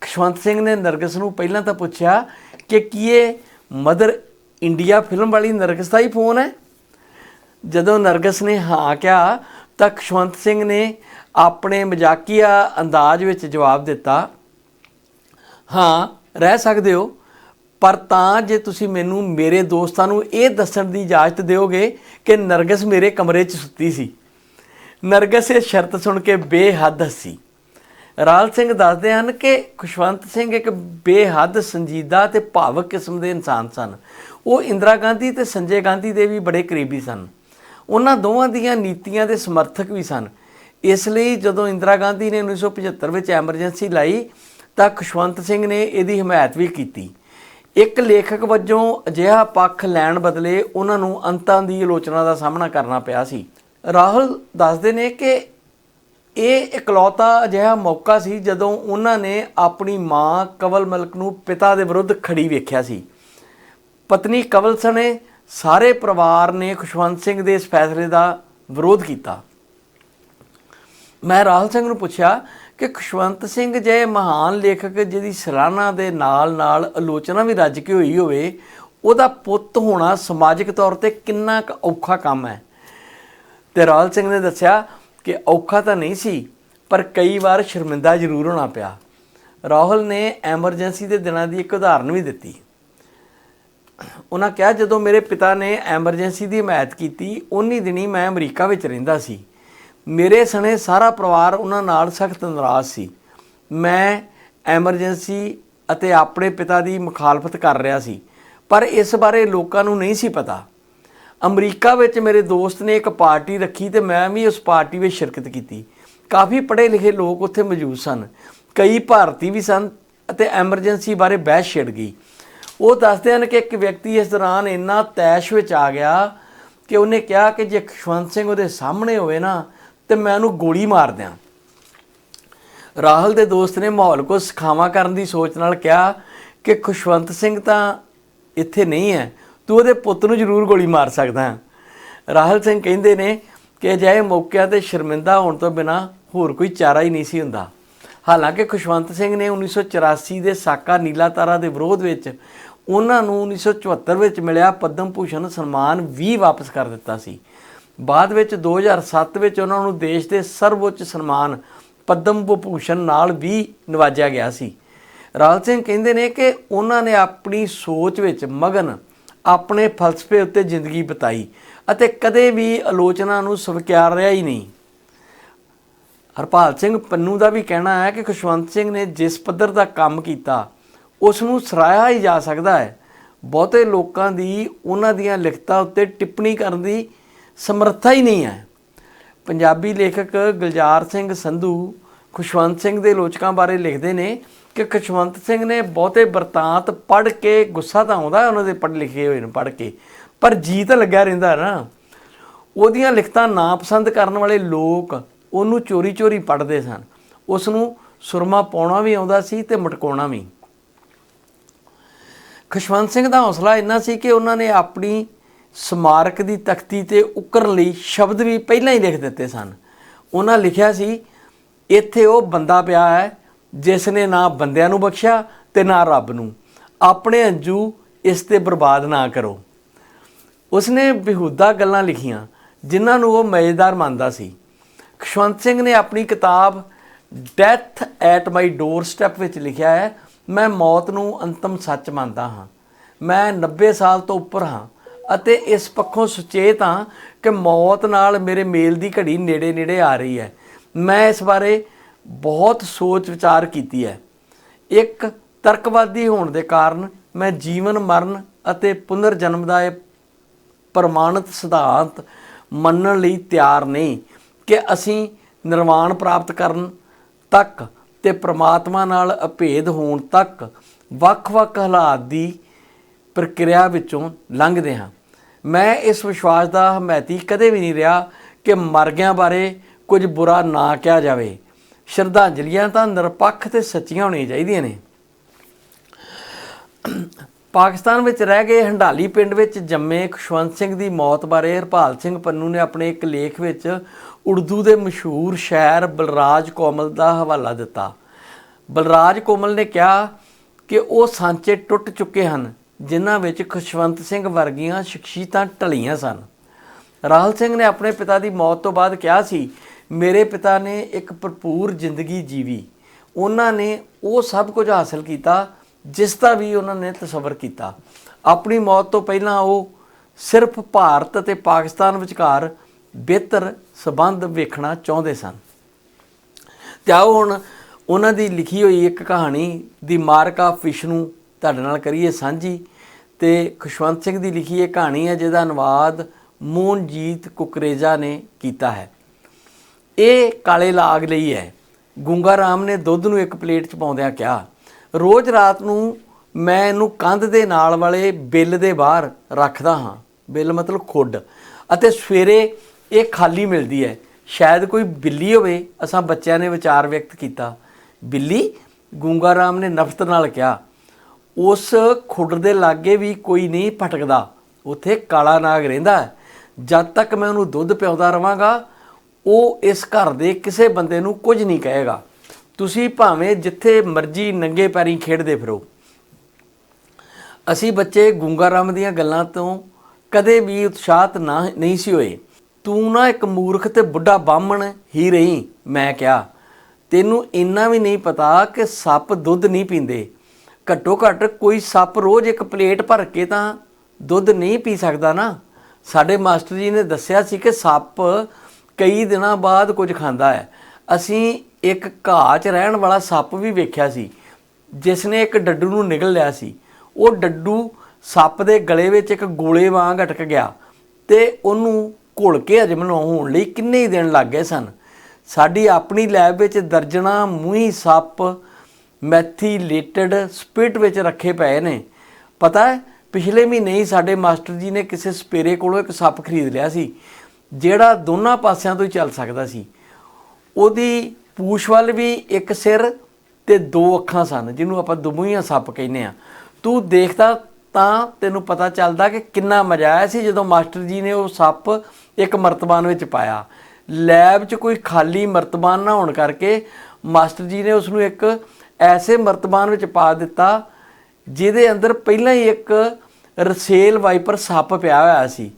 ਖੁਸ਼ਵੰਤ ਸਿੰਘ ਨੇ ਨਰਗਸ ਨੂੰ ਪਹਿਲਾਂ ਤਾਂ ਪੁੱਛਿਆ ਕਿ ਕੀ ਇਹ ਮਦਰ ਇੰਡੀਆ ਫਿਲਮ ਵਾਲੀ ਨਰਗਸ ਦਾ ਹੀ ਫੋਨ ਹੈ? ਜਦੋਂ ਨਰਗਸ ਨੇ ਹਾਂ ਕਿਹਾ ਤਾਂ ਖੁਸ਼ਵੰਤ ਸਿੰਘ ਨੇ ਆਪਣੇ ਮਜ਼ਾਕੀਆ ਅੰਦਾਜ਼ ਵਿੱਚ ਜਵਾਬ ਦਿੱਤਾ, ਹਾਂ, ਰਹਿ ਸਕਦੇ ਹੋ, ਪਰ ਤਾਂ ਜੇ ਤੁਸੀਂ ਮੈਨੂੰ ਮੇਰੇ ਦੋਸਤਾਂ ਨੂੰ ਇਹ ਦੱਸਣ ਦੀ ਇਜਾਜ਼ਤ ਦਿਓਗੇ ਕਿ ਨਰਗਸ ਮੇਰੇ ਕਮਰੇ 'ਚ ਸੁੱਤੀ ਸੀ। ਨਰਗਸ ਇਹ ਸ਼ਰਤ ਸੁਣ ਕੇ ਬੇਹੱਦ ਹੱਸੀ। ਰਾਲ ਸਿੰਘ ਦੱਸਦੇ ਹਨ ਕਿ ਖੁਸ਼ਵੰਤ ਸਿੰਘ ਇੱਕ ਬੇਹੱਦ ਸੰਜੀਦਾ ਤੇ ਭਾਵਕ ਕਿਸਮ ਦੇ ਇਨਸਾਨ ਸਨ। ਉਹ ਇੰਦਰਾ ਗਾਂਧੀ ਤੇ ਸੰਜੇ ਗਾਂਧੀ ਦੇ ਵੀ ਬੜੇ ਕਰੀਬੀ ਸਨ। ਉਹਨਾਂ ਦੋਵਾਂ ਦੀਆਂ ਨੀਤੀਆਂ ਦੇ ਸਮਰਥਕ ਵੀ ਸਨ। ਇਸ ਲਈ ਜਦੋਂ ਇੰਦਰਾ ਗਾਂਧੀ ਨੇ 1975 ਵਿੱਚ ਐਮਰਜੈਂਸੀ ਲਾਈ, ਤਾਂ ਖੁਸ਼ਵੰਤ ਸਿੰਘ ਨੇ ਇਹਦੀ ਹਮਾਇਤ ਵੀ ਕੀਤੀ। ਇੱਕ ਲੇਖਕ ਵਜੋਂ ਅਜਿਹਾ ਪੱਖ ਲੈਣ ਬਦਲੇ ਉਹਨਾਂ ਨੂੰ ਅੰਤਾਂ ਦੀ ਆਲੋਚਨਾ ਦਾ ਸਾਹਮਣਾ ਕਰਨਾ ਪਿਆ ਸੀ। ਰਾਹੁਲ ਦੱਸਦੇ ਨੇ ਕਿ ਇਹ ਇਕਲੌਤਾ ਅਜਿਹਾ ਮੌਕਾ ਸੀ ਜਦੋਂ ਉਹਨਾਂ ਨੇ ਆਪਣੀ ਮਾਂ ਕਵਲ ਮਲਕ ਨੂੰ ਪਿਤਾ ਦੇ ਵਿਰੁੱਧ ਖੜੀ ਵੇਖਿਆ ਸੀ। ਪਤਨੀ ਕਵਲ ਸਣੇ ਸਾਰੇ ਪਰਿਵਾਰ ਨੇ ਖੁਸ਼ਵੰਤ ਸਿੰਘ ਦੇ ਇਸ ਫੈਸਲੇ ਦਾ ਵਿਰੋਧ ਕੀਤਾ। ਮੈਂ ਰਾਹੁਲ ਸਿੰਘ ਨੂੰ ਪੁੱਛਿਆ ਕਿ ਖੁਸ਼ਵੰਤ ਸਿੰਘ ਜੇ ਮਹਾਨ ਲੇਖਕ ਜਿਹਦੀ ਸਰਾਹਨਾ ਦੇ ਨਾਲ-ਨਾਲ ਆਲੋਚਨਾ ਵੀ ਰੱਜ ਕੇ ਹੋਈ ਹੋਵੇ, ਉਹਦਾ ਪੁੱਤ ਹੋਣਾ ਸਮਾਜਿਕ ਤੌਰ ਤੇ ਕਿੰਨਾ ਕੁ ਔਖਾ ਕੰਮ ਹੈ। ਤੇ ਰਾਹੁਲ ਸਿੰਘ ਨੇ ਦੱਸਿਆ ਕਿ ਔਖਾ ਤਾਂ ਨਹੀਂ ਸੀ, ਪਰ ਕਈ ਵਾਰ ਸ਼ਰਮਿੰਦਾ ਜ਼ਰੂਰ ਹੋਣਾ ਪਿਆ। ਰਾਹੁਲ ਨੇ ਐਮਰਜੈਂਸੀ ਦੇ ਦਿਨਾਂ ਦੀ ਇੱਕ ਉਦਾਹਰਨ ਵੀ ਦਿੱਤੀ। ਉਹਨਾਂ ਕਿਹਾ, ਜਦੋਂ ਮੇਰੇ ਪਿਤਾ ਨੇ ਐਮਰਜੈਂਸੀ ਦੀ ਹਮਾਇਤ ਕੀਤੀ, ਉਨੀ ਦਿਨੀ ਮੈਂ ਅਮਰੀਕਾ ਵਿੱਚ ਰਹਿੰਦਾ ਸੀ। ਮੇਰੇ ਸਣੇ ਸਾਰਾ ਪਰਿਵਾਰ ਉਹਨਾਂ ਨਾਲ ਸਖਤ ਨਾਰਾਜ਼ ਸੀ। ਮੈਂ ਐਮਰਜੈਂਸੀ ਅਤੇ ਆਪਣੇ ਪਿਤਾ ਦੀ ਮੁਖਾਲਫਤ ਕਰ ਰਿਹਾ ਸੀ, ਪਰ ਇਸ ਬਾਰੇ ਲੋਕਾਂ ਨੂੰ ਨਹੀਂ ਸੀ ਪਤਾ। ਅਮਰੀਕਾ ਵਿੱਚ ਮੇਰੇ ਦੋਸਤ ਨੇ ਇੱਕ ਪਾਰਟੀ ਰੱਖੀ ਤੇ ਮੈਂ ਵੀ ਉਸ ਪਾਰਟੀ ਵਿੱਚ ਸ਼ਿਰਕਤ ਕੀਤੀ। ਕਾਫੀ ਪੜ੍ਹੇ ਲਿਖੇ ਲੋਕ ਉੱਥੇ ਮੌਜੂਦ ਸਨ। ਕਈ ਭਾਰਤੀ ਵੀ ਸਨ ਅਤੇ ਐਮਰਜੈਂਸੀ ਬਾਰੇ ਬਹਿਸ ਛਿੜ ਗਈ। ਉਹ ਦੱਸਦੇ ਹਨ ਕਿ ਇੱਕ ਵਿਅਕਤੀ ਇਸ ਦੌਰਾਨ ਇੰਨਾ ਤੈਸ਼ ਵਿੱਚ ਆ ਗਿਆ ਕਿ ਉਹਨੇ ਕਿਹਾ ਕਿ ਜੇ ਖਸ਼ਵੰਤ ਸਿੰਘ ਉਹਦੇ ਸਾਹਮਣੇ ਹੋਵੇ ਨਾ ਤੇ ਮੈਂ ਉਹਨੂੰ ਗੋਲੀ ਮਾਰ ਦਿਆਂ। ਰਾਹੁਲ ਦੇ ਦੋਸਤ ਨੇ ਮਾਹੌਲ ਕੋ ਸਿਖਾਵਾ ਕਰਨ ਦੀ ਸੋਚ ਨਾਲ ਕਿਹਾ ਕਿ ਖੁਸ਼ਵੰਤ ਸਿੰਘ ਤਾਂ ਇੱਥੇ ਨਹੀਂ ਹੈ, ਤੂੰ ਉਹਦੇ ਪੁੱਤ ਨੂੰ ਜ਼ਰੂਰ ਗੋਲੀ ਮਾਰ ਸਕਦਾ ਰਾਹੁਲ ਸਿੰਘ ਕਹਿੰਦੇ ਨੇ ਕਿ ਅਜਿਹੇ ਮੌਕਿਆਂ ਤੇ ਸ਼ਰਮਿੰਦਾ ਹੋਣ ਤੋਂ ਬਿਨਾ ਹੋਰ ਕੋਈ ਚਾਰਾ ਹੀ ਨਹੀਂ ਸੀ ਹੁੰਦਾ। ਹਾਲਾਂਕਿ ਖੁਸ਼ਵੰਤ ਸਿੰਘ ਨੇ 1984 ਦੇ ਸਾਕਾ ਨੀਲਾ ਤਾਰਾ ਦੇ ਵਿਰੋਧ ਵਿੱਚ ਉਹਨਾਂ ਨੂੰ 1974 ਵਿੱਚ ਮਿਲਿਆ ਪਦਮ ਭੂਸ਼ਣ ਸਨਮਾਨ ਵੀ ਵਾਪਸ ਕਰ ਦਿੱਤਾ ਸੀ। ਬਾਅਦ ਵਿੱਚ 2007 ਵਿੱਚ ਉਹਨਾਂ ਨੂੰ ਦੇਸ਼ ਦੇ ਸਰਵਉੱਚ ਸਨਮਾਨ ਪਦਮ ਵਿਭੂਸ਼ਣ ਨਾਲ ਵੀ ਨਵਾਜਿਆ ਗਿਆ ਸੀ। ਰਾਲ ਸਿੰਘ ਕਹਿੰਦੇ ਨੇ ਕਿ ਉਹਨਾਂ ਨੇ ਆਪਣੀ ਸੋਚ ਵਿੱਚ ਮਗਨ ਆਪਣੇ ਫਲਸਫੇ ਉੱਤੇ ਜ਼ਿੰਦਗੀ ਬਿਤਾਈ ਅਤੇ ਕਦੇ ਵੀ ਆਲੋਚਨਾ ਨੂੰ ਸਵੀਕਾਰ ਰਿਹਾ ਹੀ ਨਹੀਂ। ਹਰਪਾਲ ਸਿੰਘ ਪੰਨੂ ਦਾ ਵੀ ਕਹਿਣਾ ਹੈ ਕਿ ਖੁਸ਼ਵੰਤ ਸਿੰਘ ਨੇ ਜਿਸ ਪੱਧਰ ਦਾ ਕੰਮ ਕੀਤਾ, ਉਸ ਨੂੰ ਸਰਾਇਆ ਹੀ ਜਾ ਸਕਦਾ ਹੈ। ਬਹੁਤੇ ਲੋਕਾਂ ਦੀ ਉਹਨਾਂ ਦੀਆਂ ਲਿਖਤਾਂ ਉੱਤੇ ਟਿੱਪਣੀ ਕਰਨ ਦੀ ਸਮਰੱਥਾ ਹੀ ਨਹੀਂ ਹੈ। ਪੰਜਾਬੀ ਲੇਖਕ ਗੁਲਜ਼ਾਰ ਸਿੰਘ ਸੰਧੂ ਖੁਸ਼ਵੰਤ ਸਿੰਘ ਦੇ ਲੋਚਕਾਂ ਬਾਰੇ ਲਿਖਦੇ ਨੇ ਕਿ ਖੁਸ਼ਵੰਤ ਸਿੰਘ ਨੇ ਬਹੁਤੇ ਵਰਤਾਂਤ ਪੜ੍ਹ ਕੇ ਗੁੱਸਾ ਤਾਂ ਆਉਂਦਾ ਉਹਨਾਂ ਦੇ ਪੜ੍ਹ ਲਿਖੇ ਹੋਏ ਨੂੰ ਪੜ੍ਹ ਕੇ, ਪਰ ਜੀ ਤਾਂ ਲੱਗਿਆ ਰਹਿੰਦਾ ਨਾ। ਉਹਦੀਆਂ ਲਿਖਤਾਂ ਨਾ ਪਸੰਦ ਕਰਨ ਵਾਲੇ ਲੋਕ ਉਹਨੂੰ ਚੋਰੀ-ਚੋਰੀ ਪੜ੍ਹਦੇ ਸਨ। ਉਸ ਨੂੰ ਸੁਰਮਾ ਪਾਉਣਾ ਵੀ ਆਉਂਦਾ ਸੀ ਤੇ ਮਟਕਾਉਣਾ ਵੀ। ਖੁਸ਼ਵੰਤ ਸਿੰਘ ਦਾ ਹੌਸਲਾ ਇੰਨਾ ਸੀ ਕਿ ਉਹਨਾਂ ਨੇ ਆਪਣੀ ਸਮਾਰਕ ਦੀ ਤਖਤੀ ਤੇ ਉਕਰਨ ਲਈ ਸ਼ਬਦ ਵੀ ਪਹਿਲਾਂ ਹੀ ਲਿਖ ਦਿੱਤੇ ਸਨ। ਉਹਨਾਂ ਲਿਖਿਆ ਸੀ, ਇੱਥੇ ਉਹ ਬੰਦਾ ਪਿਆ ਹੈ, ਜਿਸ ਨੇ ਨਾ ਬੰਦਿਆਂ ਨੂੰ ਬਖਸ਼ਿਆ ਤੇ ਨਾ ਰੱਬ ਨੂੰ। ਆਪਣੇ ਅੰਜੂ ਇਸ ਤੇ ਬਰਬਾਦ ਨਾ ਕਰੋ। ਉਸਨੇ ਬਿਹੂਦਾ ਗੱਲਾਂ ਲਿਖੀਆਂ, ਜਿਨ੍ਹਾਂ ਨੂੰ ਉਹ ਮਜ਼ੇਦਾਰ ਮੰਨਦਾ ਸੀ। ਖਸ਼ਵੰਤ ਸਿੰਘ ਨੇ ਆਪਣੀ ਕਿਤਾਬ death at my door step ਵਿੱਚ ਲਿਖਿਆ ਹੈ, ਮੈਂ ਮੌਤ ਨੂੰ ਅੰਤਮ ਸੱਚ ਮੰਨਦਾ ਹਾਂ। ਮੈਂ 90 ਸਾਲ ਤੋਂ ਉੱਪਰ ਹਾਂ। ਅਤੇ ਇਸ ਪੱਖੋਂ ਸੁਚੇਤ ਹਾਂ ਕਿ ਮੌਤ ਨਾਲ ਮੇਰੇ ਮੇਲ ਦੀ ਘੜੀ ਨੇੜੇ ਨੇੜੇ ਆ ਰਹੀ ਹੈ। ਮੈਂ ਇਸ ਬਾਰੇ ਬਹੁਤ ਸੋਚ ਵਿਚਾਰ ਕੀਤੀ ਹੈ। ਇੱਕ ਤਰਕਵਾਦੀ ਹੋਣ ਦੇ ਕਾਰਨ ਮੈਂ ਜੀਵਨ, ਮਰਨ ਅਤੇ ਪੁਨਰ ਜਨਮ ਦਾ ਇਹ ਪ੍ਰਮਾਣਿਤ ਸਿਧਾਂਤ ਮੰਨਣ ਲਈ ਤਿਆਰ ਨਹੀਂ ਕਿ ਅਸੀਂ ਨਿਰਵਾਣ ਪ੍ਰਾਪਤ ਕਰਨ ਤੱਕ ਤੇ ਪ੍ਰਮਾਤਮਾ ਨਾਲ ਅਭੇਦ ਹੋਣ ਤੱਕ ਵੱਖ-ਵੱਖ ਹਾਲਾਤ ਦੀ ਪ੍ਰਕਿਰਿਆ ਵਿੱਚੋਂ ਲੰਘਦੇ ਹਾਂ। ਮੈਂ ਇਸ ਵਿਸ਼ਵਾਸ ਦਾ ਹਮਾਇਤੀ ਕਦੇ ਵੀ ਨਹੀਂ ਰਿਹਾ ਕਿ ਮਰ ਗਿਆਂ ਬਾਰੇ ਕੁਝ ਬੁਰਾ ਨਾ ਕਿਹਾ ਜਾਵੇ। ਸ਼ਰਧਾਂਜਲੀਆਂ ਤਾਂ ਨਿਰਪੱਖ ਤੇ ਸੱਚੀਆਂ ਹੋਣੀਆਂ ਚਾਹੀਦੀਆਂ ਨੇ। ਪਾਕਿਸਤਾਨ ਵਿੱਚ ਰਹਿ ਗਏ ਹੰਡਾਲੀ ਪਿੰਡ ਵਿੱਚ ਜੰਮੇ ਖੁਸ਼ਵੰਤ ਸਿੰਘ ਦੀ ਮੌਤ ਬਾਰੇ ਹਰਪਾਲ ਸਿੰਘ ਪੰਨੂ ਨੇ ਆਪਣੇ ਇੱਕ ਲੇਖ ਵਿੱਚ ਉਰਦੂ ਦੇ ਮਸ਼ਹੂਰ ਸ਼ਾਇਰ ਬਲਰਾਜ ਕੋਮਲ ਦਾ ਹਵਾਲਾ ਦਿੱਤਾ। ਬਲਰਾਜ ਕੋਮਲ ਨੇ ਕਿਹਾ ਕਿ ਉਹ ਸਾਂਚੇ ਟੁੱਟ ਚੁੱਕੇ ਹਨ। ਜਿਨ੍ਹਾਂ ਵਿੱਚ ਖੁਸ਼ਵੰਤ ਸਿੰਘ ਵਰਗੀਆਂ ਸ਼ਖਸੀਅਤਾਂ ਢਲੀਆਂ ਸਨ। ਰਾਹੁਲ ਸਿੰਘ ਨੇ ਆਪਣੇ ਪਿਤਾ ਦੀ ਮੌਤ ਤੋਂ ਬਾਅਦ ਕਿਹਾ ਸੀ, ਮੇਰੇ ਪਿਤਾ ਨੇ ਇੱਕ ਭਰਪੂਰ ਜ਼ਿੰਦਗੀ ਜੀਵੀ। ਉਹਨਾਂ ਨੇ ਉਹ ਸਭ ਕੁਝ ਹਾਸਲ ਕੀਤਾ ਜਿਸ ਦਾ ਵੀ ਉਹਨਾਂ ਨੇ ਤਸਵਰ ਕੀਤਾ। ਆਪਣੀ ਮੌਤ ਤੋਂ ਪਹਿਲਾਂ ਉਹ ਸਿਰਫ ਭਾਰਤ ਅਤੇ ਪਾਕਿਸਤਾਨ ਵਿਚਕਾਰ ਬਿਹਤਰ ਸਬੰਧ ਵੇਖਣਾ ਚਾਹੁੰਦੇ ਸਨ। ਤੇ ਆਓ ਹੁਣ ਉਹਨਾਂ ਦੀ ਲਿਖੀ ਹੋਈ ਇੱਕ ਕਹਾਣੀ, ਦੀ ਮਾਰਕ ਆਫ ਵਿਸ਼ਨੂੰ ਤੁਹਾਡੇ ਨਾਲ ਕਰੀਏ ਸਾਂਝੀ। ਤੇ ਖੁਸ਼ਵੰਤ ਸਿੰਘ ਦੀ ਲਿਖੀ ਇਹ ਕਹਾਣੀ ਹੈ, ਜਿਹਦਾ ਅਨੁਵਾਦ ਮੋਹਨਜੀਤ ਕੁਕਰੇਜਾ ਨੇ ਕੀਤਾ ਹੈ। ਇਹ ਕਾਲੇ ਲਾਗ ਲਈ ਹੈ। ਗੁੰਗਾ ਰਾਮ ਨੇ ਦੁੱਧ ਨੂੰ ਇੱਕ ਪਲੇਟ 'ਚ ਪਾਉਂਦਿਆਂ ਕਿਹਾ, ਰੋਜ਼ ਰਾਤ ਨੂੰ ਮੈਂ ਇਹਨੂੰ ਕੰਧ ਦੇ ਨਾਲ ਵਾਲੇ ਬਿੱਲ ਦੇ ਬਾਹਰ ਰੱਖਦਾ ਹਾਂ। ਬਿੱਲ ਮਤਲਬ ਖੁੱਡ। ਅਤੇ ਸਵੇਰੇ ਇਹ ਖਾਲੀ ਮਿਲਦੀ ਹੈ। ਸ਼ਾਇਦ ਕੋਈ ਬਿੱਲੀ ਹੋਵੇ, ਅਸਾਂ ਬੱਚਿਆਂ ਨੇ ਵਿਚਾਰ ਵਿਅਕਤ ਕੀਤਾ। ਬਿੱਲੀ ਗੂੰਗਾ ਰਾਮ ਨੇ ਨਫ਼ਰਤ ਨਾਲ ਕਿਹਾ ਉਸ ਖੁੱਡ ਦੇ ਲਾਗੇ ਵੀ ਕੋਈ ਨਹੀਂ ਭਟਕਦਾ। ਉੱਥੇ ਕਾਲਾ ਨਾਗ ਰਹਿੰਦਾ ਹੈ। ਜਦ ਤੱਕ ਮੈਂ ਉਹਨੂੰ ਦੁੱਧ ਪਿਆਉਂਦਾ ਰਵਾਂਗਾ, ਉਹ ਇਸ ਘਰ ਦੇ ਕਿਸੇ ਬੰਦੇ ਨੂੰ ਕੁਝ ਨਹੀਂ ਕਹੇਗਾ। ਤੁਸੀਂ ਭਾਵੇਂ ਜਿੱਥੇ ਮਰਜ਼ੀ ਨੰਗੇ ਪੈਰੀ ਖੇਡਦੇ ਫਿਰੋ। ਅਸੀਂ ਬੱਚੇ ਗੁੰਗਾ ਰਾਮ ਦੀਆਂ ਗੱਲਾਂ ਤੋਂ ਕਦੇ ਵੀ ਉਤਸ਼ਾਹਤ ਨਾ ਨਹੀਂ ਸੀ ਹੋਏ। ਤੂੰ ਨਾ ਇੱਕ ਮੂਰਖ ਤੇ ਬੁੱਢਾ ਬਾਹਮਣ ਹੀ ਰਹੀ, ਮੈਂ ਕਿਹਾ। ਤੈਨੂੰ ਇੰਨਾ ਵੀ ਨਹੀਂ ਪਤਾ ਕਿ ਸੱਪ ਦੁੱਧ ਨਹੀਂ ਪੀਂਦੇ। ਘੱਟੋ ਘੱਟ ਕੋਈ ਸੱਪ ਰੋਜ਼ ਇੱਕ ਪਲੇਟ ਭਰ ਕੇ ਤਾਂ ਦੁੱਧ ਨਹੀਂ ਪੀ ਸਕਦਾ ਨਾ। ਸਾਡੇ ਮਾਸਟਰ ਜੀ ਨੇ ਦੱਸਿਆ ਸੀ ਕਿ ਸੱਪ ਕਈ ਦਿਨਾਂ ਬਾਅਦ ਕੁਝ ਖਾਂਦਾ ਹੈ। ਅਸੀਂ ਇੱਕ ਘਾਹ 'ਚ ਰਹਿਣ ਵਾਲਾ ਸੱਪ ਵੀ ਵੇਖਿਆ ਸੀ, ਜਿਸ ਨੇ ਇੱਕ ਡੱਡੂ ਨੂੰ ਨਿਗਲ ਲਿਆ ਸੀ। ਉਹ ਡੱਡੂ ਸੱਪ ਦੇ ਗਲੇ ਵਿੱਚ ਇੱਕ ਗੋਲੇ ਵਾਂਗ ਅਟਕ ਗਿਆ ਤੇ ਉਹਨੂੰ ਘੁਲ ਕੇ ਹਜਮ ਨਾ ਹੋਣ ਲਈ ਕਿੰਨੇ ਹੀ ਦਿਨ ਲੱਗ ਗਏ ਸਨ। ਸਾਡੀ ਆਪਣੀ ਲੈਬ ਵਿੱਚ ਦਰਜਣਾ ਮੂੰਹੀ ਸੱਪ ਮੈਥੀਲੇਟਡ ਸਪਿਟ ਵਿੱਚ ਰੱਖੇ ਪਏ ਨੇ। ਪਤਾ ਹੈ, ਪਿਛਲੇ ਮਹੀਨੇ ਹੀ ਸਾਡੇ ਮਾਸਟਰ ਜੀ ਨੇ ਕਿਸੇ ਸਪੇਰੇ ਕੋਲੋਂ ਇੱਕ ਸੱਪ ਖਰੀਦ ਲਿਆ ਸੀ, ਜਿਹੜਾ ਦੋਨਾਂ ਪਾਸਿਆਂ ਤੋਂ ਹੀ ਚੱਲ ਸਕਦਾ ਸੀ। ਉਹਦੀ ਪੂਛ ਵੱਲ ਵੀ ਇੱਕ ਸਿਰ ਤੇ ਦੋ ਅੱਖਾਂ ਸਨ, ਜਿਹਨੂੰ ਆਪਾਂ ਦੁਮੂਹੀਆਂ ਸੱਪ ਕਹਿੰਦੇ ਆ ਤੂੰ ਦੇਖਦਾ ਤਾਂ ਤੈਨੂੰ ਪਤਾ ਚੱਲਦਾ ਕਿ ਕਿੰਨਾ ਮਜ਼ਾ ਆਇਆ ਸੀ ਜਦੋਂ ਮਾਸਟਰ ਜੀ ਨੇ ਉਹ ਸੱਪ ਇੱਕ ਮਰਤਬਾਨ ਵਿੱਚ ਪਾਇਆ। ਲੈਬ 'ਚ ਕੋਈ ਖਾਲੀ ਮਰਤਬਾਨ ਨਾ ਹੋਣ ਕਰਕੇ ਮਾਸਟਰ ਜੀ ਨੇ ਉਸ ਨੂੰ ਇੱਕ ਐਸੇ ਮਰਤਬਾਨ ਵਿੱਚ ਪਾ ਦਿੱਤਾ, ਜਿਹਦੇ ਅੰਦਰ ਪਹਿਲਾਂ ਹੀ ਇੱਕ ਰਸੇਲ ਵਾਈਪਰ ਸੱਪ ਪਿਆ ਹੋਇਆ ਸੀ।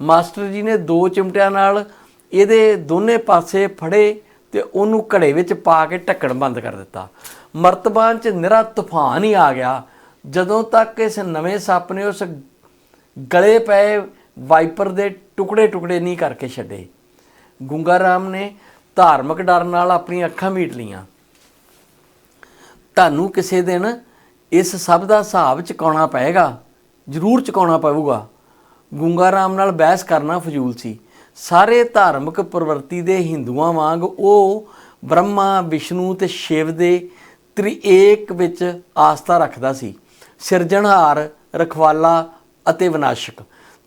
ਮਾਸਟਰ ਜੀ ਨੇ ਦੋ ਚਿਮਟਿਆਂ ਨਾਲ ਇਹਦੇ ਦੋਨੇ ਪਾਸੇ ਫੜੇ ਤੇ ਉਹਨੂੰ ਘੜੇ ਵਿੱਚ ਪਾ ਕੇ ਢੱਕਣ ਬੰਦ ਕਰ ਦਿੱਤਾ। ਮਰਤਬਾਨ 'ਚ ਨਿਰਾ ਤੂਫਾਨ ਹੀ ਆ ਗਿਆ। ਜਦੋਂ ਤੱਕ ਇਸ ਨਵੇਂ ਸੱਪ ਨੇ ਉਸ ਗਲੇ ਪਏ ਵਾਈਪਰ ਦੇ ਟੁਕੜੇ ਟੁਕੜੇ ਨਹੀਂ ਕਰਕੇ ਛੱਡੇ। ਗੁੰਗਾ ਰਾਮ ਨੇ ਧਾਰਮਿਕ ਡਰ ਨਾਲ ਆਪਣੀਆਂ ਅੱਖਾਂ ਮੀਟ ਲੀਆਂ ਤੁਹਾਨੂੰ ਕਿਸੇ ਦਿਨ ਇਸ ਸਭ ਦਾ ਹਿਸਾਬ ਚੁਕਾਉਣਾ ਪਏਗਾ, ਜ਼ਰੂਰ ਚੁਕਾਉਣਾ ਪਵੇਗਾ ਗੁੰਗਾ ਰਾਮ ਨਾਲ ਬਹਿਸ ਕਰਨਾ ਫਜ਼ੂਲ ਸੀ। ਸਾਰੇ ਧਾਰਮਿਕ ਪ੍ਰਵਰਤੀ ਦੇ ਹਿੰਦੂਆਂ ਵਾਂਗ ਉਹ ਬ੍ਰਹਮਾ, ਵਿਸ਼ਨੂੰ ਤੇ ਸ਼ਿਵ ਦੇ ਤ੍ਰਿਏਕ ਵਿੱਚ ਆਸਥਾ ਰੱਖਦਾ ਸੀ। ਸਿਰਜਣਹਾਰ, ਰਖਵਾਲਾ ਅਤੇ ਵਿਨਾਸ਼ਕ।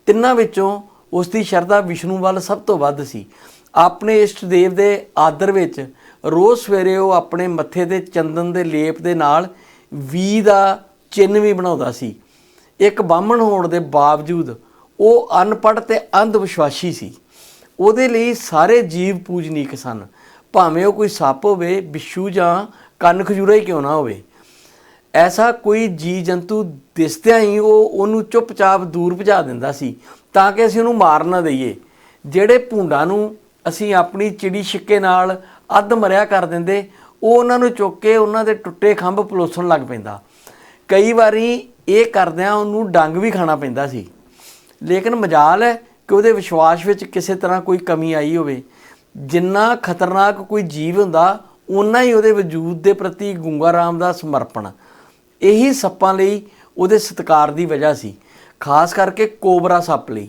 ਤਿੰਨਾਂ ਵਿੱਚੋਂ ਉਸ ਦੀ ਸ਼ਰਧਾ ਵਿਸ਼ਨੂੰ ਵੱਲ ਸਭ ਤੋਂ ਵੱਧ ਸੀ। ਆਪਣੇ ਇਸ਼ਟ ਦੇਵ ਦੇ ਆਦਰ ਵਿੱਚ ਰੋਜ਼ ਸਵੇਰੇ ਉਹ ਆਪਣੇ ਮੱਥੇ ਤੇ ਚੰਦਨ ਦੇ ਲੇਪ ਦੇ ਨਾਲ ਵੀ ਦਾ ਚਿੰਨ੍ਹ ਵੀ ਬਣਾਉਂਦਾ ਸੀ। ਇੱਕ ਬਾਹਮਣ ਹੋਣ ਦੇ ਬਾਵਜੂਦ ਉਹ ਅਨਪੜ੍ਹ ਤੇ ਅੰਧ ਵਿਸ਼ਵਾਸੀ ਸੀ। ਉਹਦੇ ਲਈ ਸਾਰੇ ਜੀਵ ਪੂਜਨੀਕ ਸਨ। ਭਾਵੇਂ ਉਹ ਕੋਈ ਸੱਪ ਹੋਵੇ ਬਿੱਛੂ ਜਾਂ ਕੰਨ ਖਜੂਰਾ ਹੀ ਕਿਉਂ ਨਾ ਹੋਵੇ। ਐਸਾ ਕੋਈ ਜੀ ਜੰਤੂ ਦਿਸਦਿਆਂ ਹੀ ਉਹ ਉਹਨੂੰ ਚੁੱਪਚਾਪ ਦੂਰ ਭਜਾ ਦਿੰਦਾ ਸੀ ਤਾਂ ਕਿ ਅਸੀਂ ਉਹਨੂੰ ਮਾਰ ਨਾ ਦਈਏ। ਜਿਹੜੇ ਭੂੰਡਾਂ ਨੂੰ ਅਸੀਂ ਆਪਣੀ ਚਿੜੀ ਛਿੱਕੇ ਨਾਲ ਅੱਧ ਮਰਿਆ ਕਰ ਦਿੰਦੇ, ਉਹ ਉਹਨਾਂ ਨੂੰ ਚੁੱਕ ਕੇ ਉਹਨਾਂ ਦੇ ਟੁੱਟੇ ਖੰਭ ਪਲੋਸਣ ਲੱਗ ਪੈਂਦਾ। ਕਈ ਵਾਰੀ ਇਹ ਕਰਦਿਆਂ ਉਹਨੂੰ ਡੰਗ ਵੀ ਖਾਣਾ ਪੈਂਦਾ ਸੀ। ਲੇਕਿਨ ਮਜਾਲ ਹੈ ਕਿ ਉਹਦੇ ਵਿਸ਼ਵਾਸ ਵਿੱਚ ਕਿਸੇ ਤਰ੍ਹਾਂ ਕੋਈ ਕਮੀ ਆਈ ਹੋਵੇ। ਜਿੰਨਾ ਖਤਰਨਾਕ ਕੋਈ ਜੀਵ ਹੁੰਦਾ ਉਨਾ ਹੀ ਉਹਦੇ ਵਜੂਦ ਦੇ ਪ੍ਰਤੀ ਗੁੰਗਾ ਰਾਮ ਦਾ ਸਮਰਪਣ। ਇਹੀ ਸੱਪਾਂ ਲਈ ਉਹਦੇ ਸਤਕਾਰ ਦੀ ਵਜ੍ਹਾ ਸੀ, ਖਾਸ ਕਰਕੇ ਕੋਬਰਾ ਸੱਪ ਲਈ,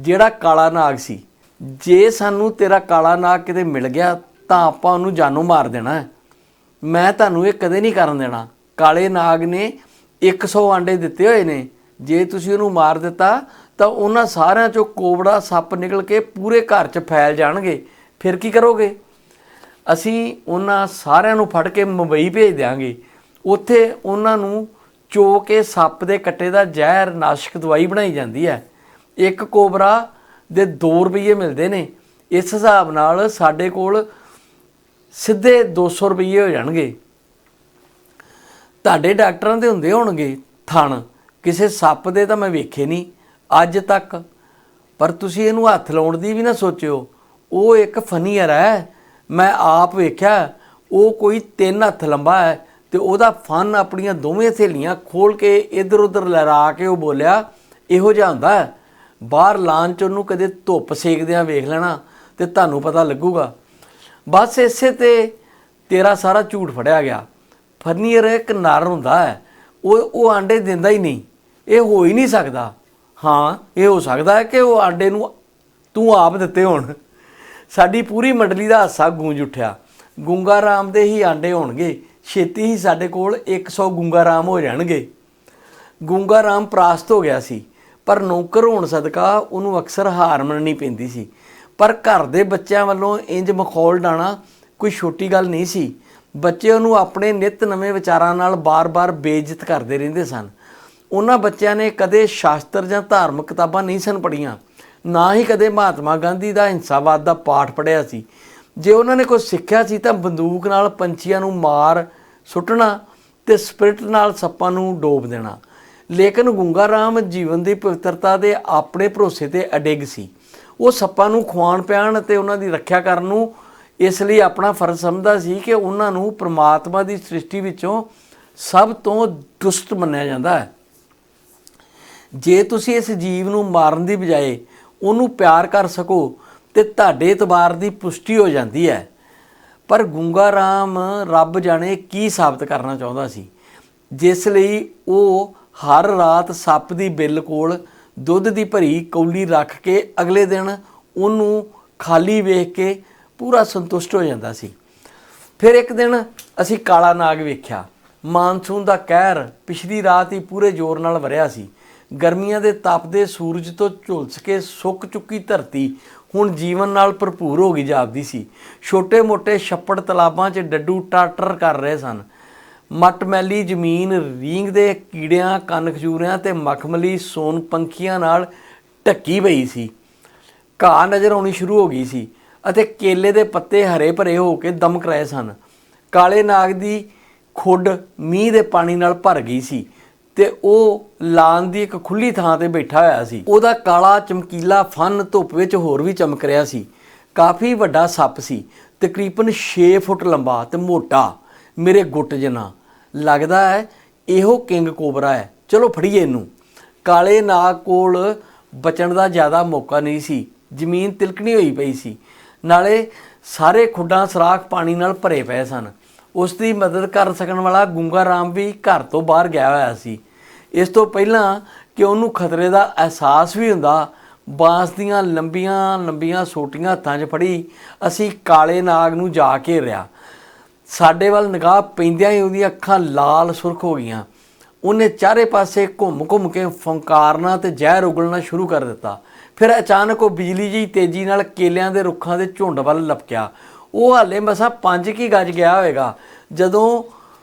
ਜਿਹੜਾ ਕਾਲਾ ਨਾਗ ਸੀ। ਜੇ ਸਾਨੂੰ ਤੇਰਾ ਕਾਲਾ ਨਾਗ ਕਿਤੇ ਮਿਲ ਗਿਆ ਤਾਂ ਆਪਾਂ ਉਹਨੂੰ ਜਾਨੋਂ ਮਾਰ ਦੇਣਾ ਮੈਂ ਤੁਹਾਨੂੰ ਇਹ ਕਦੇ ਨਹੀਂ ਕਰਨ ਦੇਣਾ। ਕਾਲੇ ਨਾਗ ਨੇ 100 ਆਂਡੇ ਦਿੱਤੇ ਹੋਏ ਨੇ। ਜੇ ਤੁਸੀਂ ਉਹਨੂੰ ਮਾਰ ਦਿੱਤਾ, ਤਾਂ ਉਹਨਾਂ ਸਾਰਿਆਂ ਚੋਂ ਕੋਬੜਾ ਸੱਪ ਨਿਕਲ ਕੇ ਪੂਰੇ ਘਰ 'ਚ ਫੈਲ ਜਾਣਗੇ। ਫਿਰ ਕੀ ਕਰੋਗੇ? ਅਸੀਂ ਉਹਨਾਂ ਸਾਰਿਆਂ ਨੂੰ ਫੜ ਕੇ ਮੁੰਬਈ ਭੇਜ ਦਿਆਂਗੇ। ਉੱਥੇ ਉਹਨਾਂ ਨੂੰ ਚੋ ਕੇ ਸੱਪ ਦੇ ਕੱਟੇ ਦਾ ਜ਼ਹਿਰ ਨਾਸ਼ਕ ਦਵਾਈ ਬਣਾਈ ਜਾਂਦੀ ਹੈ। ਇੱਕ ਕੋਬਰਾ ਦੇ 2 ਰੁਪਏ ਮਿਲਦੇ ਨੇ। ਇਸ ਹਿਸਾਬ ਨਾਲ ਸਾਡੇ ਕੋਲ ਸਿੱਧੇ 200 ਰੁਪਏ ਹੋ ਜਾਣਗੇ। ਤੁਹਾਡੇ ਡਾਕਟਰਾਂ ਦੇ ਹੁੰਦੇ ਹੋਣਗੇ ਥਣ। ਕਿਸੇ ਸੱਪ ਦੇ ਤਾਂ ਮੈਂ ਵੇਖੇ ਨਹੀਂ, ਅੱਜ ਤੱਕ। ਪਰ ਤੁਸੀਂ ਇਹਨੂੰ ਹੱਥ ਲਾਉਣ ਦੀ ਵੀ ਨਾ ਸੋਚਿਓ। ਉਹ ਇੱਕ ਫਨੀਅਰ ਹੈ। ਮੈਂ ਆਪ ਵੇਖਿਆ, ਉਹ ਕੋਈ ਤਿੰਨ ਹੱਥ ਲੰਬਾ ਹੈ ਤੇ ਉਹਦਾ ਫਨ ਆਪਣੀਆਂ ਦੋਵੇਂ ਸਹੇਲੀਆਂ ਖੋਲ ਕੇ ਇੱਧਰ ਉੱਧਰ ਲਹਿਰਾ ਕੇ ਉਹ ਬੋਲਿਆ, ਇਹੋ ਜਿਹਾ ਹੁੰਦਾ ਬਾਹਰ ਲਾਂਚ ਚ ਉਹਨੂੰ ਕਦੇ ਧੁੱਪ ਸੇਕਦਿਆਂ ਵੇਖ ਲੈਣਾ ਤੇ ਤੁਹਾਨੂੰ ਪਤਾ ਲੱਗੂਗਾ। ਬਸ ਇਸੇ ਤੇ ਤੇਰਾ ਸਾਰਾ ਝੂਠ ਫੜਿਆ ਗਿਆ। ਫਰਨੀਅਰ ਇੱਕ ਨਰ ਹੁੰਦਾ ਹੈ। ਉਹ ਉਹ ਆਂਡੇ ਦਿੰਦਾ ਹੀ ਨਹੀਂ। ਇਹ ਹੋ ਹੀ ਨਹੀਂ ਸਕਦਾ। ਹਾਂ, ਇਹ ਹੋ ਸਕਦਾ ਹੈ ਕਿ ਉਹ ਆਂਡੇ ਨੂੰ ਤੂੰ ਆਪ ਦਿੱਤੇ ਹੋਣ। ਸਾਡੀ ਪੂਰੀ ਮੰਡਲੀ ਦਾ ਹਾਸਾ ਗੂੰਜ ਉੱਠਿਆ। ਗੁੰਗਾ ਰਾਮ ਦੇ ਹੀ ਆਂਡੇ ਹੋਣਗੇ। ਛੇਤੀ ਹੀ ਸਾਡੇ ਕੋਲ 100 ਗੁੰਗਾ ਰਾਮ ਹੋ ਜਾਣਗੇ। ਗੁੰਗਾ ਰਾਮ ਪ੍ਰਾਸਤ ਹੋ ਗਿਆ ਸੀ। ਪਰ ਨੌਕਰ ਹੋਣ ਸਦਕਾ ਉਹਨੂੰ ਅਕਸਰ ਹਾਰ ਮੰਨਣੀ ਪੈਂਦੀ ਸੀ। ਪਰ ਘਰ ਦੇ ਬੱਚਿਆਂ ਵੱਲੋਂ ਇੰਜ ਮਖੌਲ ਡਾਣਾ ਕੋਈ ਛੋਟੀ ਗੱਲ ਨਹੀਂ ਸੀ। ਬੱਚੇ ਉਹਨੂੰ ਆਪਣੇ ਨਿਤ ਨਵੇਂ ਵਿਚਾਰਾਂ ਨਾਲ ਬਾਰ-ਬਾਰ ਬੇਇੱਜ਼ਤ ਕਰਦੇ ਰਹਿੰਦੇ ਸਨ। ਉਹਨਾਂ ਬੱਚਿਆਂ ਨੇ ਕਦੇ ਸ਼ਾਸਤਰ ਜਾਂ ਧਾਰਮਿਕ ਕਿਤਾਬਾਂ ਨਹੀਂ ਸਨ ਪੜ੍ਹੀਆਂ। ਨਾ ਹੀ ਕਦੇ ਮਹਾਤਮਾ ਗਾਂਧੀ ਦਾ ਹਿੰਸਾਵਾਦ ਦਾ ਪਾਠ ਪੜ੍ਹਿਆ ਸੀ। ਜੇ ਉਹਨਾਂ ਨੇ ਕੁਝ ਸਿੱਖਿਆ ਸੀ ਤਾਂ ਬੰਦੂਕ ਨਾਲ ਪੰਛੀਆਂ ਨੂੰ ਮਾਰ ਸੁੱਟਣਾ ਤੇ ਸਪਿਰਟ ਨਾਲ ਸੱਪਾਂ ਨੂੰ ਡੋਬ ਦੇਣਾ। ਲੇਕਿਨ ਗੁੰਗਾ ਰਾਮ ਜੀਵਨ ਦੀ ਪਵਿੱਤਰਤਾ ਦੇ ਆਪਣੇ ਭਰੋਸੇ ਤੇ ਅਡਿੱਗ ਸੀ। ਉਹ ਸੱਪਾਂ ਨੂੰ ਖਵਾਉਣ ਪਿਆਣ ਅਤੇ ਉਹਨਾਂ ਦੀ ਰੱਖਿਆ ਕਰਨ ਨੂੰ ਇਸ ਲਈ ਆਪਣਾ ਫਰਜ਼ ਸਮਝਦਾ ਸੀ ਕਿ ਉਹਨਾਂ ਨੂੰ ਪ੍ਰਮਾਤਮਾ ਦੀ ਸ੍ਰਿਸ਼ਟੀ ਵਿੱਚੋਂ ਸਭ ਤੋਂ ਦੁਸ਼ਟ ਮੰਨਿਆ ਜਾਂਦਾ ਹੈ। ਜੇ ਤੁਸੀਂ ਇਸ ਜੀਵ ਨੂੰ ਮਾਰਨ ਦੀ ਬਜਾਏ ਉਹਨੂੰ ਪਿਆਰ ਕਰ ਸਕੋ, ਤੇ ਤੁਹਾਡੇ ਇਤਬਾਰ ਦੀ ਪੁਸ਼ਟੀ ਹੋ ਜਾਂਦੀ ਹੈ। ਪਰ ਗੁੰਗਾ ਰਾਮ ਰੱਬ ਜਾਣੇ ਕੀ ਸਾਬਤ ਕਰਨਾ ਚਾਹੁੰਦਾ ਸੀ? ਜਿਸ ਲਈ ਉਹ ਹਰ ਰਾਤ ਸੱਪ ਦੀ ਬਿੱਲ ਕੋਲ ਦੁੱਧ ਦੀ ਭਰੀ ਕੌਲੀ ਰੱਖ ਕੇ ਅਗਲੇ ਦਿਨ ਉਹਨੂੰ ਖਾਲੀ ਵੇਖ ਕੇ ਪੂਰਾ ਸੰਤੁਸ਼ਟ ਹੋ ਜਾਂਦਾ ਸੀ। ਫਿਰ ਇੱਕ ਦਿਨ ਅਸੀਂ ਕਾਲਾ ਨਾਗ ਵੇਖਿਆ। ਮਾਨਸੂਨ ਦਾ ਕਹਿਰ ਪਿਛਲੀ ਰਾਤ ਹੀ ਪੂਰੇ ਜ਼ੋਰ ਨਾਲ ਵਰਿਆ ਸੀ। ਗਰਮੀਆਂ ਦੇ ਤਪਦੇ ਸੂਰਜ ਤੋਂ ਝੁਲਸ ਕੇ ਸੁੱਕ ਚੁੱਕੀ ਧਰਤੀ ਹੁਣ ਜੀਵਨ ਨਾਲ ਭਰਪੂਰ ਹੋ ਗਈ ਜਾਪਦੀ ਸੀ। ਛੋਟੇ-ਮੋਟੇ ਛੱਪੜ ਤਲਾਬਾਂ 'ਚ ਡੱਡੂ ਟਾਟਰ ਕਰ ਰਹੇ ਸਨ। ਮਟਮੈਲੀ ਜ਼ਮੀਨ ਰੀਂਗ ਦੇ ਕੀੜਿਆਂ ਕੰਨ ਖਜੂਰਿਆਂ ਤੇ ਮਖਮਲੀ ਸੋਨ ਪੰਖੀਆਂ ਨਾਲ ਢੱਕੀ ਪਈ ਸੀ। ਘਾਹ ਨਜ਼ਰ ਆਉਣੀ ਸ਼ੁਰੂ ਹੋ ਗਈ ਸੀ ਅਤੇ ਕੇਲੇ ਦੇ ਪੱਤੇ ਹਰੇ ਭਰੇ ਹੋ ਕੇ ਦਮਕ ਰਹੇ ਸਨ। ਕਾਲੇ ਨਾਗ ਦੀ ਖੁੱਡ ਮੀਂਹ ਦੇ ਪਾਣੀ ਨਾਲ ਭਰ ਗਈ ਸੀ ਤੇ ਉਹ ਲਾਨ ਦੀ ਇੱਕ ਖੁੱਲੀ ਥਾਂ ਤੇ ਬੈਠਾ ਹੋਇਆ ਸੀ। ਉਹਦਾ ਕਾਲਾ ਚਮਕੀਲਾ ਫਨ ਧੁੱਪ ਵਿੱਚ ਹੋਰ ਵੀ ਚਮਕ ਰਿਹਾ ਸੀ। ਕਾਫੀ ਵੱਡਾ ਸੱਪ ਸੀ, ਤਕਰੀਬਨ 6 ਫੁੱਟ ਲੰਬਾ ਤੇ ਮੋਟਾ, ਮੇਰੇ ਗੁੱਟ ਜਿੰਨਾ। ਲੱਗਦਾ ਹੈ, ਇਹੋ ਕਿੰਗ ਕੋਬਰਾ ਹੈ। ਚਲੋ ਫੜੀਏ ਇਹਨੂੰ। ਕਾਲੇ ਨਾਗ ਕੋਲ ਬਚਣ ਦਾ ਜ਼ਿਆਦਾ ਮੌਕਾ ਨਹੀਂ ਸੀ। ਜ਼ਮੀਨ ਤਿਲਕਣੀ ਹੋਈ ਪਈ ਸੀ। ਨਾਲੇ ਸਾਰੇ ਖੁੱਡਾਂ ਸਰਾਖ ਪਾਣੀ ਨਾਲ ਭਰੇ ਪਏ ਸਨ। ਉਸ ਦੀ ਮਦਦ ਕਰ ਸਕਣ ਵਾਲਾ ਗੁੰਗਾ ਰਾਮ ਵੀ ਘਰ ਤੋਂ ਬਾਹਰ ਗਿਆ ਹੋਇਆ ਸੀ। ਇਸ ਤੋਂ ਪਹਿਲਾਂ ਕਿ ਉਹਨੂੰ ਖਤਰੇ ਦਾ ਅਹਿਸਾਸ ਵੀ ਹੁੰਦਾ, ਬਾਂਸ ਦੀਆਂ ਲੰਬੀਆਂ ਲੰਬੀਆਂ ਸੋਟੀਆਂ ਹੱਥਾਂ 'ਚ ਫੜੀ, ਅਸੀਂ ਕਾਲੇ ਨਾਗ ਨੂੰ ਜਾ ਘੇਰਿਆ। ਸਾਡੇ ਵੱਲ ਨਿਗਾਹ ਪੈਂਦਿਆਂ ਹੀ ਉਹਦੀਆਂ ਅੱਖਾਂ ਲਾਲ ਸੁਰਖ ਹੋ ਗਈਆਂ। ਉਹਨੇ ਚਾਰੇ ਪਾਸੇ ਘੁੰਮ-ਘੁੰਮ ਕੇ ਫੰਕਾਰਨਾ ਤੇ ਜ਼ਹਿਰ ਉਗਲਣਾ ਸ਼ੁਰੂ ਕਰ ਦਿੱਤਾ। ਫਿਰ ਅਚਾਨਕ ਉਹ ਬਿਜਲੀ ਜਿਹੀ ਤੇਜ਼ੀ ਨਾਲ ਕੇਲਿਆਂ ਦੇ ਰੁੱਖਾਂ ਦੇ ਝੁੰਡ ਵੱਲ ਲਪਕਿਆ। ਉਹ ਹਾਲੇ ਮਸਾ ਪੰਜ ਕੀ ਗੱਜ ਗਿਆ ਹੋਵੇਗਾ। ਜਦੋਂ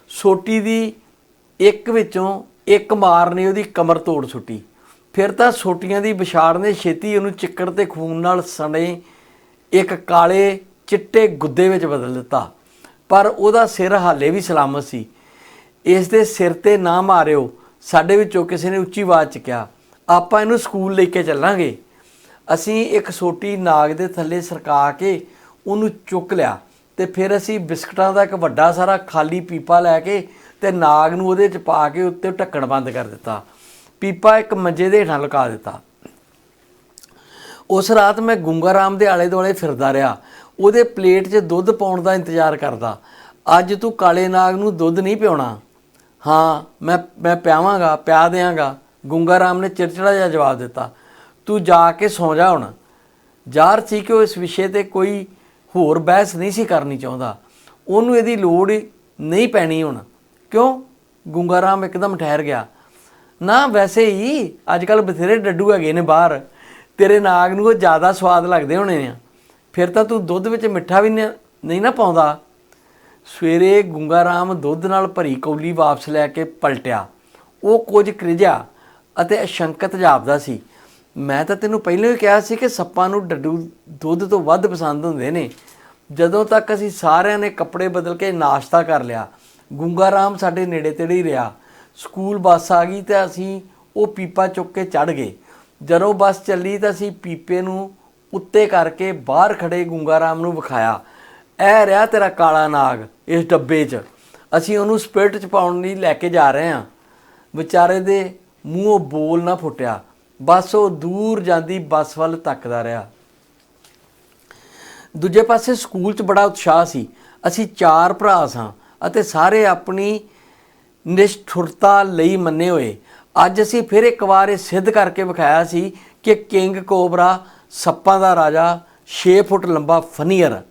ਸੋਟੀ ਦੀ ਇੱਕ ਵਿੱਚੋਂ ਇੱਕ ਮਾਰ ਨੇ ਉਹਦੀ ਕਮਰ ਤੋੜ ਸੁੱਟੀ। ਫਿਰ ਤਾਂ ਸੋਟੀਆਂ ਦੀ ਵਿਛਾੜ ਨੇ ਛੇਤੀ ਉਹਨੂੰ ਚਿੱਕੜ ਤੇ ਖੂਨ ਨਾਲ ਸਣੇ ਇੱਕ ਕਾਲੇ ਚਿੱਟੇ ਗੁੱਦੇ ਵਿੱਚ ਬਦਲ ਦਿੱਤਾ। ਪਰ ਉਹਦਾ ਸਿਰ ਹਾਲੇ ਵੀ ਸਲਾਮਤ ਸੀ। ਇਸ ਦੇ ਸਿਰ ਤੇ ਨਾ ਮਾਰਿਓ, ਸਾਡੇ ਵਿੱਚੋਂ ਕਿਸੇ ਨੇ ਉੱਚੀ ਆਵਾਜ਼ ਚ ਕਿਹਾ, ਆਪਾਂ ਇਹਨੂੰ ਸਕੂਲ ਲੈ ਕੇ ਚੱਲਾਂਗੇ। ਅਸੀਂ ਇੱਕ ਛੋਟੀ ਨਾਗ ਦੇ ਥੱਲੇ ਸਰਕਾ ਕੇ ਉਹਨੂੰ ਚੁੱਕ ਲਿਆ ਤੇ ਫਿਰ ਅਸੀਂ ਬਿਸਕਟਾਂ ਦਾ ਇੱਕ ਵੱਡਾ ਸਾਰਾ ਖਾਲੀ ਪੀਪਾ ਲੈ ਕੇ ਤੇ ਨਾਗ ਨੂੰ ਉਹਦੇ ਚ ਪਾ ਕੇ ਉੱਤੇ ਢੱਕਣ ਬੰਦ ਕਰ ਦਿੱਤਾ। ਪੀਪਾ ਇੱਕ ਮੰਜੇ ਦੇ ਹੇਠਾਂ ਲੁਕਾ ਦਿੱਤਾ। ਉਸ ਰਾਤ ਮੈਂ ਗੁੰਗਾ ਰਾਮ ਦੇ ਆਲੇ ਦੁਆਲੇ ਫਿਰਦਾ ਰਿਹਾ। ਉਹਦੇ ਪਲੇਟ 'ਚ ਦੁੱਧ ਪਾਉਣ ਦਾ ਇੰਤਜ਼ਾਰ ਕਰਦਾ। ਅੱਜ ਤੂੰ ਕਾਲੇ ਨਾਗ ਨੂੰ ਦੁੱਧ ਨਹੀਂ ਪਿਉਣਾ। ਹਾਂ, ਮੈਂ ਮੈਂ ਪਿਆਵਾਂਗਾ, ਪਿਆ ਦਿਆਂਗਾ। ਗੁੰਗਾ ਰਾਮ ਨੇ ਚਿੜਚਿੜਾ ਜਿਹਾ ਜਵਾਬ ਦਿੱਤਾ। ਤੂੰ ਜਾ ਕੇ ਸੌਂ ਜਾ ਹੁਣ। ਜ਼ਾਹਰ ਸੀ ਕਿ ਉਹ ਇਸ ਵਿਸ਼ੇ ਤੇ ਕੋਈ ਹੋਰ ਬਹਿਸ ਨਹੀਂ ਸੀ ਕਰਨੀ ਚਾਹੁੰਦਾ। ਉਹਨੂੰ ਇਹਦੀ ਲੋੜ ਨਹੀਂ ਪੈਣੀ ਹੁਣ। ਕਿਉਂ? ਗੁੰਗਾ ਰਾਮ ਇੱਕਦਮ ਠਹਿਰ ਗਿਆ। ਨਾ, ਵੈਸੇ ਹੀ ਅੱਜ ਕੱਲ ਬਥੇਰੇ ਡੱਡੂ ਹੈਗੇ ਨੇ ਬਾਹਰ। ਤੇਰੇ ਨਾਗ ਨੂੰ ਉਹ ਜ਼ਿਆਦਾ ਸਵਾਦ ਲੱਗਦੇ ਹੋਣੇ ਆ। ਫਿਰ ਤਾਂ ਤੂੰ ਦੁੱਧ ਵਿੱਚ ਮਿੱਠਾ ਵੀ ਨਹੀਂ ਨਾ ਪਾਉਂਦਾ। ਸਵੇਰੇ ਗੁੰਗਾ ਰਾਮ ਦੁੱਧ ਨਾਲ ਭਰੀ ਕੌਲੀ ਵਾਪਸ ਲੈ ਕੇ ਪਲਟਿਆ। ਉਹ ਕੁਝ ਕ੍ਰਿਜਿਆ ਅਤੇ ਅਸ਼ੰਕਤ ਜਾਪਦਾ ਸੀ। ਮੈਂ ਤਾਂ ਤੈਨੂੰ ਪਹਿਲਾਂ ਹੀ ਕਿਹਾ ਸੀ ਕਿ ਸੱਪਾਂ ਨੂੰ ਡੱਡੂ ਦੁੱਧ ਤੋਂ ਵੱਧ ਪਸੰਦ ਹੁੰਦੇ ਨੇ। ਜਦੋਂ ਤੱਕ ਅਸੀਂ ਸਾਰਿਆਂ ਨੇ ਕੱਪੜੇ ਬਦਲ ਕੇ ਨਾਸ਼ਤਾ ਕਰ ਲਿਆ, ਗੁੰਗਾ ਰਾਮ ਸਾਡੇ ਨੇੜੇ ਤੇੜੇ ਹੀ ਰਿਹਾ। ਸਕੂਲ ਬੱਸ ਆ ਗਈ ਤੇ ਅਸੀਂ ਉਹ ਪੀਪਾ ਚੁੱਕ ਕੇ ਚੜ ਗਏ। ਜਦੋਂ ਬੱਸ ਚੱਲੀ ਤਾਂ ਅਸੀਂ ਪੀਪੇ ਨੂੰ ਉੱਤੇ ਕਰਕੇ ਬਾਹਰ ਖੜੇ ਗੁੰਗਾ ਰਾਮ ਨੂੰ ਵਿਖਾਇਆ, ਇਹ ਰਿਹਾ ਤੇਰਾ ਕਾਲਾ ਨਾਗ ਇਸ ਡੱਬੇ 'ਚ। ਅਸੀਂ ਉਹਨੂੰ ਸਪਿਰਟ 'ਚ ਪਾਉਣ ਲਈ ਲੈ ਕੇ ਜਾ ਰਹੇ ਹਾਂ। ਵਿਚਾਰੇ ਦੇ ਮੂੰਹੋਂ ਬੋਲ ਨਾ ਫੁੱਟਿਆ। ਬਸ ਉਹ ਦੂਰ ਜਾਂਦੀ ਬੱਸ ਵੱਲ ਤੱਕਦਾ ਰਿਹਾ। ਦੂਜੇ ਪਾਸੇ ਸਕੂਲ 'ਚ ਬੜਾ ਉਤਸ਼ਾਹ ਸੀ। ਅਸੀਂ ਚਾਰ ਭਰਾ ਸਾਂ ਅਤੇ ਸਾਰੇ ਆਪਣੀ ਨਿਸ਼ਠੁਰਤਾ ਲਈ ਮੰਨੇ ਹੋਏ। ਅੱਜ ਅਸੀਂ ਫਿਰ ਇੱਕ ਵਾਰ ਇਹ ਸਿੱਧ ਕਰਕੇ ਵਿਖਾਇਆ ਸੀ ਕਿ ਕਿੰਗ ਕੋਬਰਾ ਸੱਪਾਂ ਦਾ ਰਾਜਾ 6 ਫੁੱਟ ਲੰਬਾ ਫਨੀਅਰ।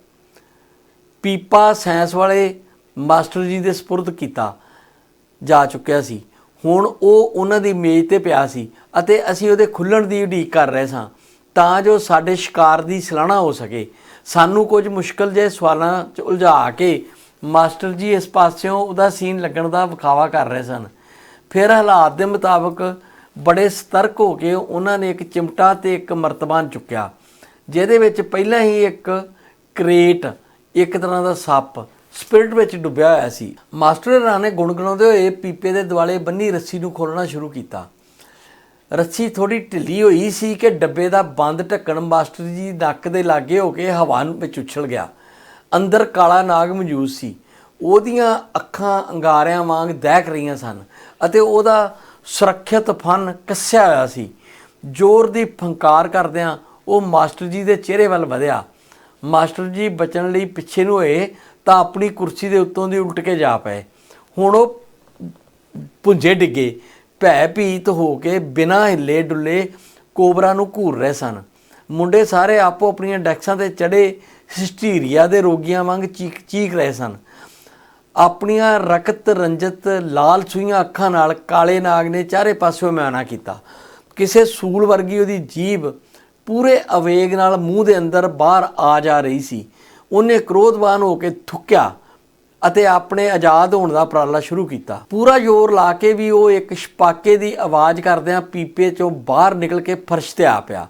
ਪੀਪਾ ਸਾਇੰਸ ਵਾਲੇ ਮਾਸਟਰ ਜੀ ਦੇ ਸਪੁਰਦ ਕੀਤਾ ਜਾ ਚੁੱਕਿਆ ਸੀ। ਹੁਣ ਉਹ ਉਹਨਾਂ ਦੀ ਮੇਜ਼ ਤੇ ਪਿਆ ਸੀ ਅਤੇ ਅਸੀਂ ਉਹਦੇ ਖੁੱਲਣ ਦੀ ਉਡੀਕ ਕਰ ਰਹੇ ਸਾਂ ਤਾਂ ਜੋ ਸਾਡੇ ਸ਼ਿਕਾਰ ਦੀ ਸਲਾਹਣਾ ਹੋ ਸਕੇ। ਸਾਨੂੰ ਕੁਝ ਮੁਸ਼ਕਲ ਜਿਹੇ ਸਵਾਲਾਂ 'ਚ ਉਲਝਾ ਕੇ ਮਾਸਟਰ ਜੀ ਇਸ ਪਾਸਿਓਂ ਉਹਦਾ ਸੀਨ ਲੱਗਣ ਦਾ ਵਿਖਾਵਾ ਕਰ ਰਹੇ ਸਨ। ਫਿਰ ਹਾਲਾਤ ਦੇ ਮੁਤਾਬਕ ਬੜੇ ਸਤਰਕ ਹੋ ਕੇ ਉਹਨਾਂ ਨੇ ਇੱਕ ਚਿਮਟਾ ਤੇ ਇੱਕ ਮਰਤਬਾਨ ਚੁੱਕਿਆ, ਜਿਹਦੇ ਵਿੱਚ ਪਹਿਲਾਂ ਹੀ ਇੱਕ ਕ੍ਰੇਟ, ਇੱਕ ਤਰ੍ਹਾਂ ਦਾ ਸੱਪ ਸਪਿਰਟ ਵਿੱਚ ਡੁੱਬਿਆ ਹੋਇਆ ਸੀ। ਮਾਸਟਰ ਰਾਂ ਨੇ ਗੁਣਗੁਣਾਉਂਦੇ ਹੋਏ ਪੀਪੇ ਦੇ ਦੁਆਲੇ ਬੰਨੀ ਰੱਸੀ ਨੂੰ ਖੋਲਣਾ ਸ਼ੁਰੂ ਕੀਤਾ। ਰੱਸੀ ਥੋੜੀ ਢਿੱਲੀ ਹੋਈ ਸੀ ਕਿ ਡੱਬੇ ਦਾ ਬੰਦ ਢੱਕਣ ਮਾਸਟਰ ਜੀ ਨੱਕ ਦੇ ਲਾਗੇ ਹੋ ਕੇ ਹਵਾ ਵਿੱਚ ਉਛਲ ਗਿਆ। ਅੰਦਰ ਕਾਲਾ ਨਾਗ ਮੌਜੂਦ ਸੀ। ਉਹਦੀਆਂ ਅੱਖਾਂ ਅੰਗਾਰਿਆਂ ਵਾਂਗ ਦਹਿਕ ਰਹੀਆਂ ਸਨ ਅਤੇ ਉਹਦਾ ਸੁਰੱਖਿਅਤ ਫਨ ਕੱਸਿਆ ਹੋਇਆ ਸੀ। ਜ਼ੋਰ ਦੀ ਫੰਕਾਰ ਕਰਦਿਆਂ ਉਹ ਮਾਸਟਰ ਜੀ ਦੇ ਚਿਹਰੇ ਵੱਲ ਵਧਿਆ। ਮਾਸਟਰ ਜੀ ਬਚਣ ਲਈ ਪਿੱਛੇ ਨੂੰ ਹੋਏ ਤਾਂ ਆਪਣੀ ਕੁਰਸੀ ਦੇ ਉੱਤੋਂ ਦੀ ਉਲਟ ਕੇ ਜਾ ਪਏ। ਹੁਣ ਉਹ ਪੁੰਜੇ ਡਿੱਗੇ। ਭੈ ਭੀਤ ਹੋ ਕੇ ਬਿਨਾਂ ਹਿੱਲੇ ਡੁੱਲੇ ਕੋਬਰਾ ਨੂੰ ਘੂਰ ਰਹੇ ਸਨ। ਮੁੰਡੇ ਸਾਰੇ ਆਪੋ ਆਪਣੀਆਂ ਡੈਕਸਾਂ ਤੇ ਚੜੇ ਹਿਸਟੀਰੀਆ ਦੇ ਰੋਗੀਆਂ ਵਾਂਗ ਚੀਕ ਚੀਕ ਰਹੇ ਸਨ। ਆਪਣੀਆਂ ਰਕਤ ਰੰਜਤ ਲਾਲ ਸੂਈਆਂ ਅੱਖਾਂ ਨਾਲ ਕਾਲੇ ਨਾਗ ਨੇ ਚਾਰੇ ਪਾਸਿਓਂ ਮਿਆਨਾ ਕੀਤਾ। ਕਿਸੇ ਸੂਲ ਵਰਗੀ ਉਹਦੀ ਜੀਭ ਪੂਰੇ ਅਵੇਗ ਨਾਲ ਮੂੰਹ ਦੇ ਅੰਦਰ ਬਾਹਰ ਆ ਜਾ ਰਹੀ ਸੀ। ਉਹਨੇ ਕ੍ਰੋਧਵਾਨ ਹੋ ਕੇ ਥੁੱਕਿਆ ਅਤੇ ਆਪਣੇ ਆਜ਼ਾਦ ਹੋਣ ਦਾ ਉਪਰਾਲਾ ਸ਼ੁਰੂ ਕੀਤਾ। ਪੂਰਾ ਜ਼ੋਰ ਲਾ ਕੇ ਵੀ ਉਹ ਇੱਕ ਛਪਾਕੇ ਦੀ ਆਵਾਜ਼ ਕਰਦਿਆਂ ਪੀਪੇ ਚੋਂ ਬਾਹਰ ਨਿਕਲ ਕੇ ਫਰਸ਼ ਤੇ ਆ ਪਿਆ।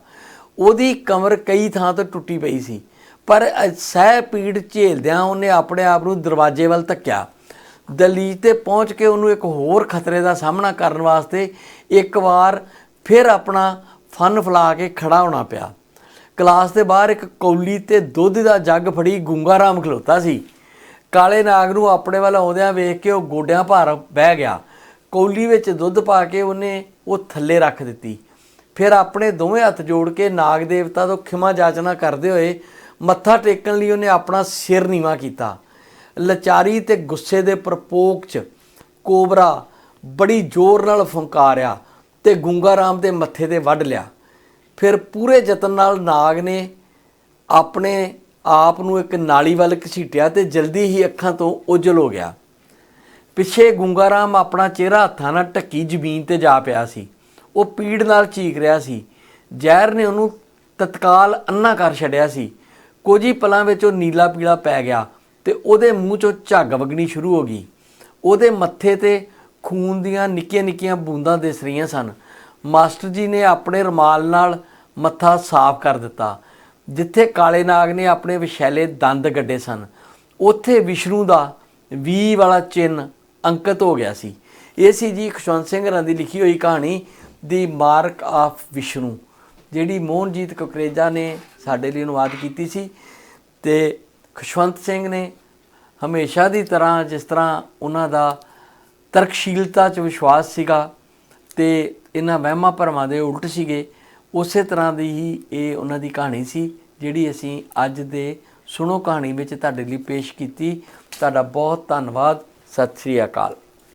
ਉਹਦੀ ਕਮਰ ਕਈ ਥਾਂ ਤੋਂ ਟੁੱਟੀ ਪਈ ਸੀ। ਪਰ ਸਹਿ ਪੀੜ ਝੇਲਦਿਆਂ ਉਹਨੇ ਆਪਣੇ ਆਪ ਨੂੰ ਦਰਵਾਜ਼ੇ ਵੱਲ ਧੱਕਿਆ। ਦਲੀਜ ਤੇ ਪਹੁੰਚ ਕੇ ਉਹਨੂੰ ਇੱਕ ਹੋਰ ਖਤਰੇ ਦਾ ਸਾਹਮਣਾ ਕਰਨ ਵਾਸਤੇ ਇੱਕ ਵਾਰ ਫਿਰ ਆਪਣਾ ਫਨ ਫਲਾ ਕੇ ਖੜਾ ਹੋਣਾ ਪਿਆ। ਕਲਾਸ ਦੇ ਬਾਹਰ ਇੱਕ ਕੌਲੀ ਤੇ ਦੁੱਧ ਦਾ ਜੱਗ ਫੜੀ ਗੁੰਗਾ ਰਾਮ ਖਲੋਤਾ ਸੀ। ਕਾਲੇ ਨਾਗ ਨੂੰ ਆਪਣੇ ਵੱਲ ਆਉਂਦਿਆਂ ਵੇਖ ਕੇ ਉਹ ਗੋਡਿਆਂ ਭਾਰ ਬਹਿ ਗਿਆ। ਕੌਲੀ ਵਿੱਚ ਦੁੱਧ ਪਾ ਕੇ ਉਹਨੇ ਉਹ ਥੱਲੇ ਰੱਖ ਦਿੱਤੀ। ਫਿਰ ਆਪਣੇ ਦੋਵੇਂ ਹੱਥ ਜੋੜ ਕੇ ਨਾਗ ਦੇਵਤਾ ਤੋਂ ਖਿਮਾ ਜਾਚਨਾ ਕਰਦੇ ਹੋਏ ਮੱਥਾ ਟੇਕਣ ਲਈ ਉਹਨੇ ਆਪਣਾ ਸਿਰ ਨੀਵਾ ਕੀਤਾ। ਲਚਾਰੀ ਤੇ ਗੁੱਸੇ ਦੇ ਪ੍ਰਪੋਕ 'ਚ ਕੋਬਰਾ ਬੜੀ ਜ਼ੋਰ ਨਾਲ ਫੁੰਕਾਰਿਆ ਤੇ ਗੁੰਗਾ ਰਾਮ ਦੇ ਮੱਥੇ ਤੇ ਵੱਢ ਲਿਆ। ਫਿਰ ਪੂਰੇ ਯਤਨ ਨਾਲ ਨਾਗ ਨੇ ਆਪਣੇ ਆਪ ਨੂੰ ਇੱਕ ਨਾਲੀ ਵੱਲ ਘਸੀਟਿਆ ਤੇ ਜਲਦੀ ਹੀ ਅੱਖਾਂ ਤੋਂ ਉਜਲ ਹੋ ਗਿਆ। ਪਿੱਛੇ ਗੁੰਗਾਰਾਮ ਆਪਣਾ ਚਿਹਰਾ ਹੱਥਾਂ ਨਾਲ ਢੱਕੀ ਜ਼ਮੀਨ ਤੇ ਜਾ ਪਿਆ ਸੀ। ਉਹ ਪੀੜ ਨਾਲ ਚੀਕ ਰਿਹਾ ਸੀ। ਜ਼ਹਿਰ ਨੇ ਉਹਨੂੰ ਤਤਕਾਲ ਅੰਨਾ ਕਰ ਛੱਡਿਆ ਸੀ। ਕੁਝ ਹੀ ਪਲਾਂ ਵਿੱਚ ਉਹ ਨੀਲਾ ਪੀਲਾ ਪੈ ਗਿਆ ਤੇ ਉਹਦੇ ਮੂੰਹ ਚੋਂ ਝੱਗ ਵਗਣੀ ਸ਼ੁਰੂ ਹੋ ਗਈ। ਉਹਦੇ ਮੱਥੇ ਤੇ ਖੂਨ ਦੀਆਂ ਨਿੱਕੀਆਂ ਨਿੱਕੀਆਂ ਬੂੰਦਾਂ ਦਿਸ ਰਹੀਆਂ ਸਨ। ਮਾਸਟਰ ਜੀ ਨੇ ਆਪਣੇ ਰੁਮਾਲ ਨਾਲ ਮੱਥਾ ਸਾਫ਼ ਕਰ ਦਿੱਤਾ, ਜਿੱਥੇ ਕਾਲੇ ਨਾਗ ਨੇ ਆਪਣੇ ਵਿਸ਼ੈਲੇ ਦੰਦ ਗੱਡੇ ਸਨ। ਉੱਥੇ ਵਿਸ਼ਨੂੰ ਦਾ ਵੀ ਵਾਲਾ ਚਿੰਨ ਅੰਕਿਤ ਹੋ ਗਿਆ ਸੀ। ਇਹ ਸੀ ਜੀ ਖਸ਼ਵੰਤ ਸਿੰਘ ਰਾਂ ਦੀ ਲਿਖੀ ਹੋਈ ਕਹਾਣੀ, ਦੀ ਮਾਰਕ ਆਫ ਵਿਸ਼ਨੂੰ। ਜਿਹੜੀ ਮੋਹਨਜੀਤ ਕੁਕਰੇਜਾ ਨੇ ਸਾਡੇ ਲਈ ਅਨੁਵਾਦ ਕੀਤੀ ਸੀ ਤੇ ਖੁਸ਼ਵੰਤ ਸਿੰਘ ਨੇ ਹਮੇਸ਼ਾ ਦੀ ਤਰ੍ਹਾਂ ਜਿਸ ਤਰ੍ਹਾਂ ਉਹਨਾਂ ਦਾ ਤਰਕਸ਼ੀਲਤਾ 'ਚ ਵਿਸ਼ਵਾਸ ਸੀਗਾ ਤੇ ਇਹਨਾਂ ਵਹਿਮਾਂ ਭਰਮਾਂ ਦੇ ਉਲਟ ਸੀਗੇ, ਉਸੇ ਤਰ੍ਹਾਂ ਦੀ ਹੀ ਇਹ ਉਹਨਾਂ ਦੀ ਕਹਾਣੀ ਸੀ, ਜਿਹੜੀ ਅਸੀਂ ਅੱਜ ਦੇ ਸੁਣੋ ਕਹਾਣੀ ਵਿੱਚ ਤੁਹਾਡੇ ਲਈ ਪੇਸ਼ ਕੀਤੀ। ਤੁਹਾਡਾ ਬਹੁਤ ਧੰਨਵਾਦ। ਸਤਿ ਸ੍ਰੀ ਅਕਾਲ।